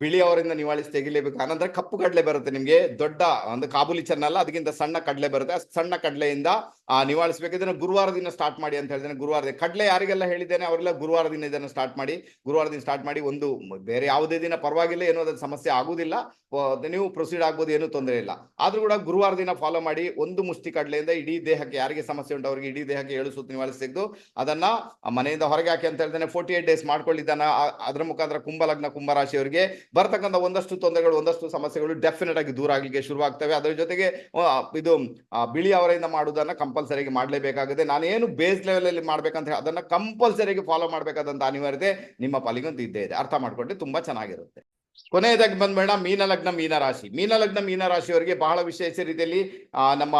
[SPEAKER 1] ಬಿಳಿ ಅವರಿಂದ ನಿವಾಳಿಸಿ ತೆಗಿಲೇಬೇಕು. ಆನಂತರ ಕಪ್ಪು ಕಡಲೆ ಬರುತ್ತೆ ನಿಮ್ಗೆ. ದೊಡ್ಡ, ಒಂದು ಕಾಬೂಲಿ ಚೆನ್ನಲ್ಲ ಅದಕ್ಕಿಂತ ಸಣ್ಣ ಕಡಲೆ ಬರುತ್ತೆ. ಸಣ್ಣ ಕಡಲೆಯಿಂದ ಆ, ನಿವಾಳಿಸ್ಬೇಕು. ಇದನ್ನು ಗುರುವಾರ ದಿನ ಸ್ಟಾರ್ಟ್ ಮಾಡಿ ಅಂತ ಹೇಳಿದ್ರೆ ಗುರುವಾರ ದಿನ. ಕಡಲೆ ಯಾರಿಗೆಲ್ಲ ಹೇಳಿದ್ದೇನೆ, ಅವರೆಲ್ಲ ಗುರುವಾರ ದಿನ ಇದನ್ನು ಸ್ಟಾರ್ಟ್ ಮಾಡಿ ಗುರುವಾರ ದಿನ ಸ್ಟಾರ್ಟ್ ಮಾಡಿ ಒಂದು ಬೇರೆ ಯಾವುದೇ ದಿನ ಪರವಾಗಿಲ್ಲ, ಏನೋ ಅದ್ರ ಸಮಸ್ಯೆ ಆಗುದಿಲ್ಲ. ನೀವು ಪ್ರೊಸೀಡ್ ಆಗ್ಬೋದು, ಏನೂ ತೊಂದರೆ ಇಲ್ಲ. ಆದ್ರೂ ಕೂಡ ಗುರುವಾರ ದಿನ ಫಾಲೋ ಮಾಡಿ ಒಂದು ಮುಷ್ಟಿ ಕಡಲೆಯಿಂದ ಇಡೀ ದೇಹಕ್ಕೆ ಯಾರಿಗೆ ಸಮಸ್ಯೆ ಉಂಟು ಅವರಿಗೆ ಇಡೀ ದೇಹಕ್ಕೆ ಏಳು ಸುತ್ತು ತೆಗೆದು ಅದನ್ನ ಮನೆಯಿಂದ ಹೊರಗೆ ಹಾಕಿ ಅಂತ ಹೇಳ್ತೇನೆ ಫೋರ್ಟಿ ಏಟ್ ಡೇಸ್ ಮಾಡ್ಕೊಳ್ಳಿದ್ದಾನ ಅದರ ಮುಖಾಂತರ ಕುಂಭ ಲಗ್ನ ಕುಂಭ ರಾಶಿಯವರಿಗೆ ಬರ್ತಕ್ಕಂಥ ಒಂದಷ್ಟು ತೊಂದರೆಗಳು, ಒಂದಷ್ಟು ಸಮಸ್ಯೆಗಳು ಡೆಫಿನೆಟ್ ಆಗಿ ದೂರ ಆಗಲಿಕ್ಕೆ ಶುರುವಾಗ್ತವೆ. ಅದರ ಜೊತೆಗೆ ಇದು ಬಿಳಿ ಅವರಿಂದ ಮಾಡುವುದನ್ನ ಕಂಪಲ್ಸರಿಯಾಗಿ ಮಾಡಲೇಬೇಕಾಗುತ್ತೆ. ನಾನೇನು ಬೇಸ್ ಲೆವೆಲಲ್ಲಿ ಮಾಡ್ಬೇಕಂತ ಹೇಳಿ ಅದನ್ನ ಕಂಪಲ್ಸರಿಗೆ ಫಾಲೋ ಮಾಡ್ಬೇಕಾದಂತ ಅನಿವಾರ್ಯತೆ ನಿಮ್ಮ ಪಾಲಿಗೊಂದು ಇದ್ದೇ ಇದೆ. ಅರ್ಥ ಮಾಡ್ಕೊಂಡ್ರೆ ತುಂಬಾ ಚೆನ್ನಾಗಿರುತ್ತೆ. ಕೊನೆಯದಾಗಿ ಬಂದ್ಬೇಡ ಮೀನ ಲಗ್ನ ಮೀನ ರಾಶಿ ಮೀನ ಲಗ್ನ ಮೀನ ರಾಶಿಯವರಿಗೆ ಬಹಳ ವಿಶೇಷ ರೀತಿಯಲ್ಲಿ ನಮ್ಮ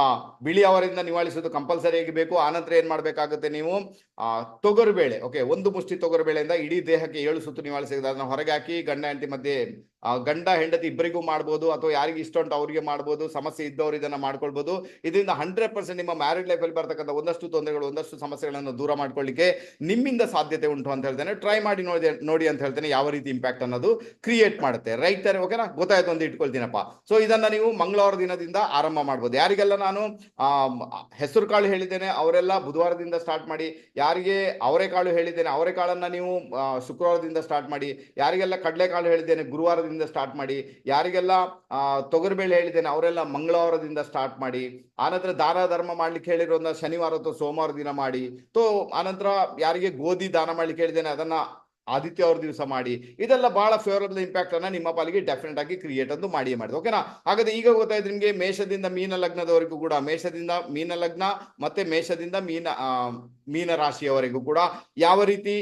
[SPEAKER 1] ಬಿಳಿ ಅವರಿಂದ ನಿವಾಳಿಸೋದು ಕಂಪಲ್ಸರಿಯಾಗಿ ಬೇಕು. ಆನಂತರ ಏನ್ ಮಾಡ್ಬೇಕಾಗುತ್ತೆ ನೀವು? ತೊಗರು ಬೇಳೆ ಓಕೆ ಒಂದು ಮುಷ್ಟಿ ತೊಗರು ಬೇಳೆಯಿಂದ ಇಡೀ ದೇಹಕ್ಕೆ ಏಳು ಸುತ್ತು ನಿವಾಳಿಸಿದ ಅದನ್ನ ಹೊರಗೆ ಹಾಕಿ ಗಂಡ ಹೆಂಡತಿ ಮಧ್ಯೆ ಗಂಡ ಹೆಂಡತಿ ಇಬ್ಬರಿಗೂ ಮಾಡ್ಬೋದು ಅಥವಾ ಯಾರಿಗೆ ಇಷ್ಟ ಉಂಟು ಅವರಿಗೆ ಮಾಡ್ಬೋದು, ಸಮಸ್ಯೆ ಇದ್ದವ್ರು ಇದನ್ನ ಮಾಡ್ಕೊಳ್ಬೋದು. ಇದರಿಂದ ಹಂಡ್ರೆಡ್ ಪರ್ಸೆಂಟ್ ನಿಮ್ಮ ಮ್ಯಾರಿಡ್ ಲೈಫಲ್ಲಿ ಬರ್ತಕ್ಕಂಥ ಒಂದಷ್ಟು ತೊಂದರೆಗಳು, ಒಂದಷ್ಟು ಸಮಸ್ಯೆಗಳನ್ನು ದೂರ ಮಾಡ್ಕೊಳ್ಳಿಕ್ಕೆ ನಿಮ್ಮಿಂದ ಸಾಧ್ಯತೆ ಉಂಟು ಅಂತ ಹೇಳ್ತೇನೆ. ಟ್ರೈ ಮಾಡಿ ನೋಡಿ ನೋಡಿ ಅಂತ ಹೇಳ್ತೇನೆ ಯಾವ ರೀತಿ ಇಂಪ್ಯಾಕ್ಟ್ ಅನ್ನೋದು ಕ್ರಿಯೇಟ್ ಮಾಡುತ್ತೆ. ರೈಟ್ ತಾರೆ ಓಕೆನಾ ಗೊತ್ತಾಯ್ತು ಅಂತ ಇಟ್ಕೊಳ್ತೀನಪ್ಪ. ಸೊ ಇದನ್ನ ನೀವು ಮಂಗಳವಾರ ದಿನದಿಂದ ಆರಂಭ ಮಾಡ್ಬೋದು. ಯಾರಿಗೆಲ್ಲ ನಾನು ಹೆಸರು ಕಾಳು ಹೇಳಿದ್ದೇನೆ, ಅವರೆಲ್ಲ ಬುಧವಾರದಿಂದ ಸ್ಟಾರ್ಟ್ ಮಾಡಿ, ಯಾರಿಗೆ ಅವರೆಕಾಳು ಹೇಳಿದ್ದೇನೆ ಅವರೆಕಾಳನ್ನ ನೀವು ಶುಕ್ರವಾರದಿಂದ ಸ್ಟಾರ್ಟ್ ಮಾಡಿ, ಯಾರಿಗೆಲ್ಲ ಕಡಲೆಕಾಳು ಹೇಳಿದ್ದೇನೆ, ಗುರುವಾರದಿಂದ ಸ್ಟಾರ್ಟ್ ಮಾಡಿ, ಯಾರಿಗೆಲ್ಲ ತೊಗರಿಬೇಳೆ ಹೇಳಿದ್ದೇನೆ ಅವರೆಲ್ಲ ಮಂಗಳವಾರದಿಂದ ಸ್ಟಾರ್ಟ್ ಮಾಡಿ, ಆನಂತರ ದಾನ ಧರ್ಮ ಮಾಡ್ಲಿಕ್ಕೆ ಹೇಳಿರೋದನ್ನ ಶನಿವಾರ ಅಥವಾ ಸೋಮವಾರ ದಿನ ಮಾಡಿ, ತೋ, ಆನಂತರ ಯಾರಿಗೆ ಗೋಧಿ ದಾನ ಮಾಡ್ಲಿಕ್ಕೆ ಹೇಳಿದ್ದೇನೆ ಅದನ್ನ ಆದಿತ್ಯವಾರ ದಿವಸ ಮಾಡಿ, ಇದೆಲ್ಲ ಬಹಳ ಫೇವರಬಲ್ ಇಂಪ್ಯಾಕ್ಟ್ ಅನ್ನ ನಿಮ್ಮ ಪಾಲಿಗೆ ಡೆಫಿನೆಟ್ ಆಗಿ ಕ್ರಿಯೇಟ್ ಅಂತ ಮಾಡಿ ಮಾಡಿದೆ ಓಕೆನಾ ಹಾಗಾದ್ರೆ ಈಗ ಗೊತ್ತಾಯ್ತು ನಿಮಗೆ ಮೇಷದಿಂದ ಮೀನ ಲಗ್ನದವರೆಗೂ ಕೂಡ, ಮೇಷದಿಂದ ಮೀನ ಲಗ್ನ ಮತ್ತೆ ಮೇಷದಿಂದ ಮೀನ ಮೀನ ರಾಶಿಯವರೆಗೂ ಕೂಡ ಯಾವ ರೀತಿ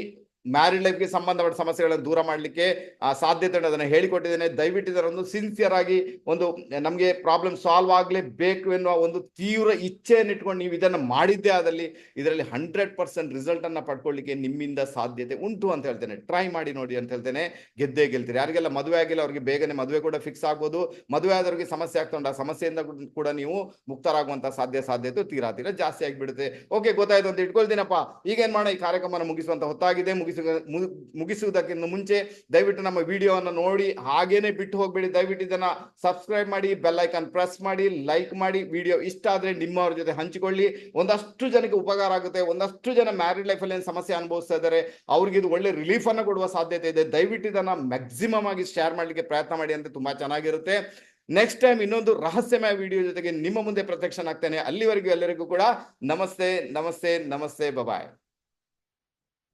[SPEAKER 1] ಮ್ಯಾರಿಡ್ ಲೈಫ್ಗೆ ಸಂಬಂಧಪಟ್ಟ ಸಮಸ್ಯೆಗಳನ್ನು ದೂರ ಮಾಡಲಿಕ್ಕೆ ಆ ಸಾಧ್ಯತೆ ಅದನ್ನು ಹೇಳಿಕೊಟ್ಟಿದ್ದೇನೆ. ದಯವಿಟ್ಟು ಇದರೊಂದು ಸಿನ್ಸಿಯರ್ ಆಗಿ ಒಂದು, ನಮಗೆ ಪ್ರಾಬ್ಲಮ್ ಸಾಲ್ವ್ ಆಗಲೇಬೇಕು ಎನ್ನುವ ಒಂದು ತೀವ್ರ ಇಚ್ಛೆಯನ್ನು ಇಟ್ಕೊಂಡು ನೀವು ಇದನ್ನು ಮಾಡಿದ್ದೇ ಆದಲ್ಲಿ ಇದರಲ್ಲಿ ಹಂಡ್ರೆಡ್ ಪರ್ಸೆಂಟ್ ರಿಸಲ್ಟ್ ಅನ್ನ ಪಡ್ಕೊಳ್ಳಿಕ್ಕೆ ನಿಮ್ಮಿಂದ ಸಾಧ್ಯತೆ ಉಂಟು ಅಂತ ಹೇಳ್ತೇನೆ. ಟ್ರೈ ಮಾಡಿ ನೋಡಿ ಅಂತ ಹೇಳ್ತೇನೆ. ಗೆದ್ದೇ ಗೆಲ್ತೀರಿ. ಯಾರಿಗೆಲ್ಲ ಮದುವೆ ಆಗಿಲ್ಲ, ಅವರಿಗೆ ಬೇಗನೆ ಮದುವೆ ಕೂಡ ಫಿಕ್ಸ್ ಆಗ್ಬೋದು. ಮದುವೆ ಆದವರಿಗೆ ಸಮಸ್ಯೆ ಆಗ್ತಾ ಉಂಟು. ಆ ಸಮಸ್ಯೆಯಿಂದ ಕೂಡ- ಕೂಡ ನೀವು ಮುಕ್ತರಾಗುವಂಥ ಸಾಧ್ಯ, ಸಾಧ್ಯತೆ ತೀರಾ ತೀರಾ ಜಾಸ್ತಿ ಆಗಿಬಿಡುತ್ತೆ. ಓಕೆ ಗೊತ್ತಾಯ್ತು ಅಂತ ಇಟ್ಕೊಳ್ತೀನಪ್ಪ. ಈಗ ಏನ್ ಮಾಡೋಣ? ಈ ಕಾರ್ಯಕ್ರಮ ಮುಗಿಸುವಂತ ಹೊತ್ತಾಗಿದೆ. ಮುಗಿಸ ಮು- ಮುಗಿಸುವುದಕ್ಕಿಂತ ಮುಂಚೆ ದಯವಿಟ್ಟು ನಮ್ಮ ವಿಡಿಯೋವನ್ನು ನೋಡಿ, ಹಾಗೇನೆ ಬಿಟ್ಟು ಹೋಗ್ಬೇಡಿ. ದಯವಿಟ್ಟು ಇದನ್ನ ಸಬ್ಸ್ಕ್ರೈಬ್ ಮಾಡಿ ಬೆಲ್ ಐಕಾನ್ ಪ್ರೆಸ್ ಮಾಡಿ ಲೈಕ್ ಮಾಡಿ. ವಿಡಿಯೋ ಇಷ್ಟ ಆದ್ರೆ ನಿಮ್ಮವ್ರ ಜೊತೆ ಹಂಚಿಕೊಳ್ಳಿ. ಒಂದಷ್ಟು ಜನಕ್ಕೆ ಉಪಕಾರ ಆಗುತ್ತೆ. ಒಂದಷ್ಟು ಜನ ಮ್ಯಾರಿಡ್ ಲೈಫ್ ಅಲ್ಲಿ ಸಮಸ್ಯೆ ಅನುಭವಿಸ್ತಾ ಇದ್ದಾರೆ, ಅವ್ರಿಗೆ ಇದು ಒಳ್ಳೆ ರಿಲೀಫ್ ಅನ್ನು ಕೊಡುವ ಸಾಧ್ಯತೆ ಇದೆ. ದಯವಿಟ್ಟು ಇದನ್ನ ಮ್ಯಾಕ್ಸಿಮಮ್ ಆಗಿ ಶೇರ್ ಮಾಡ್ಲಿಕ್ಕೆ ಪ್ರಯತ್ನ ಮಾಡಿ ಅಂತ ತುಂಬಾ ಚೆನ್ನಾಗಿರುತ್ತೆ. ನೆಕ್ಸ್ಟ್ ಟೈಮ್ ಇನ್ನೊಂದು ರಹಸ್ಯಮಯ ವಿಡಿಯೋ ಜೊತೆಗೆ ನಿಮ್ಮ ಮುಂದೆ ಪ್ರತ್ಯಕ್ಷನಾಗ್ತೇನೆ. ಅಲ್ಲಿವರೆಗೂ ಎಲ್ಲರಿಗೂ ಕೂಡ ನಮಸ್ತೆ ನಮಸ್ತೆ ನಮಸ್ತೆ. ಬಬಾಯ್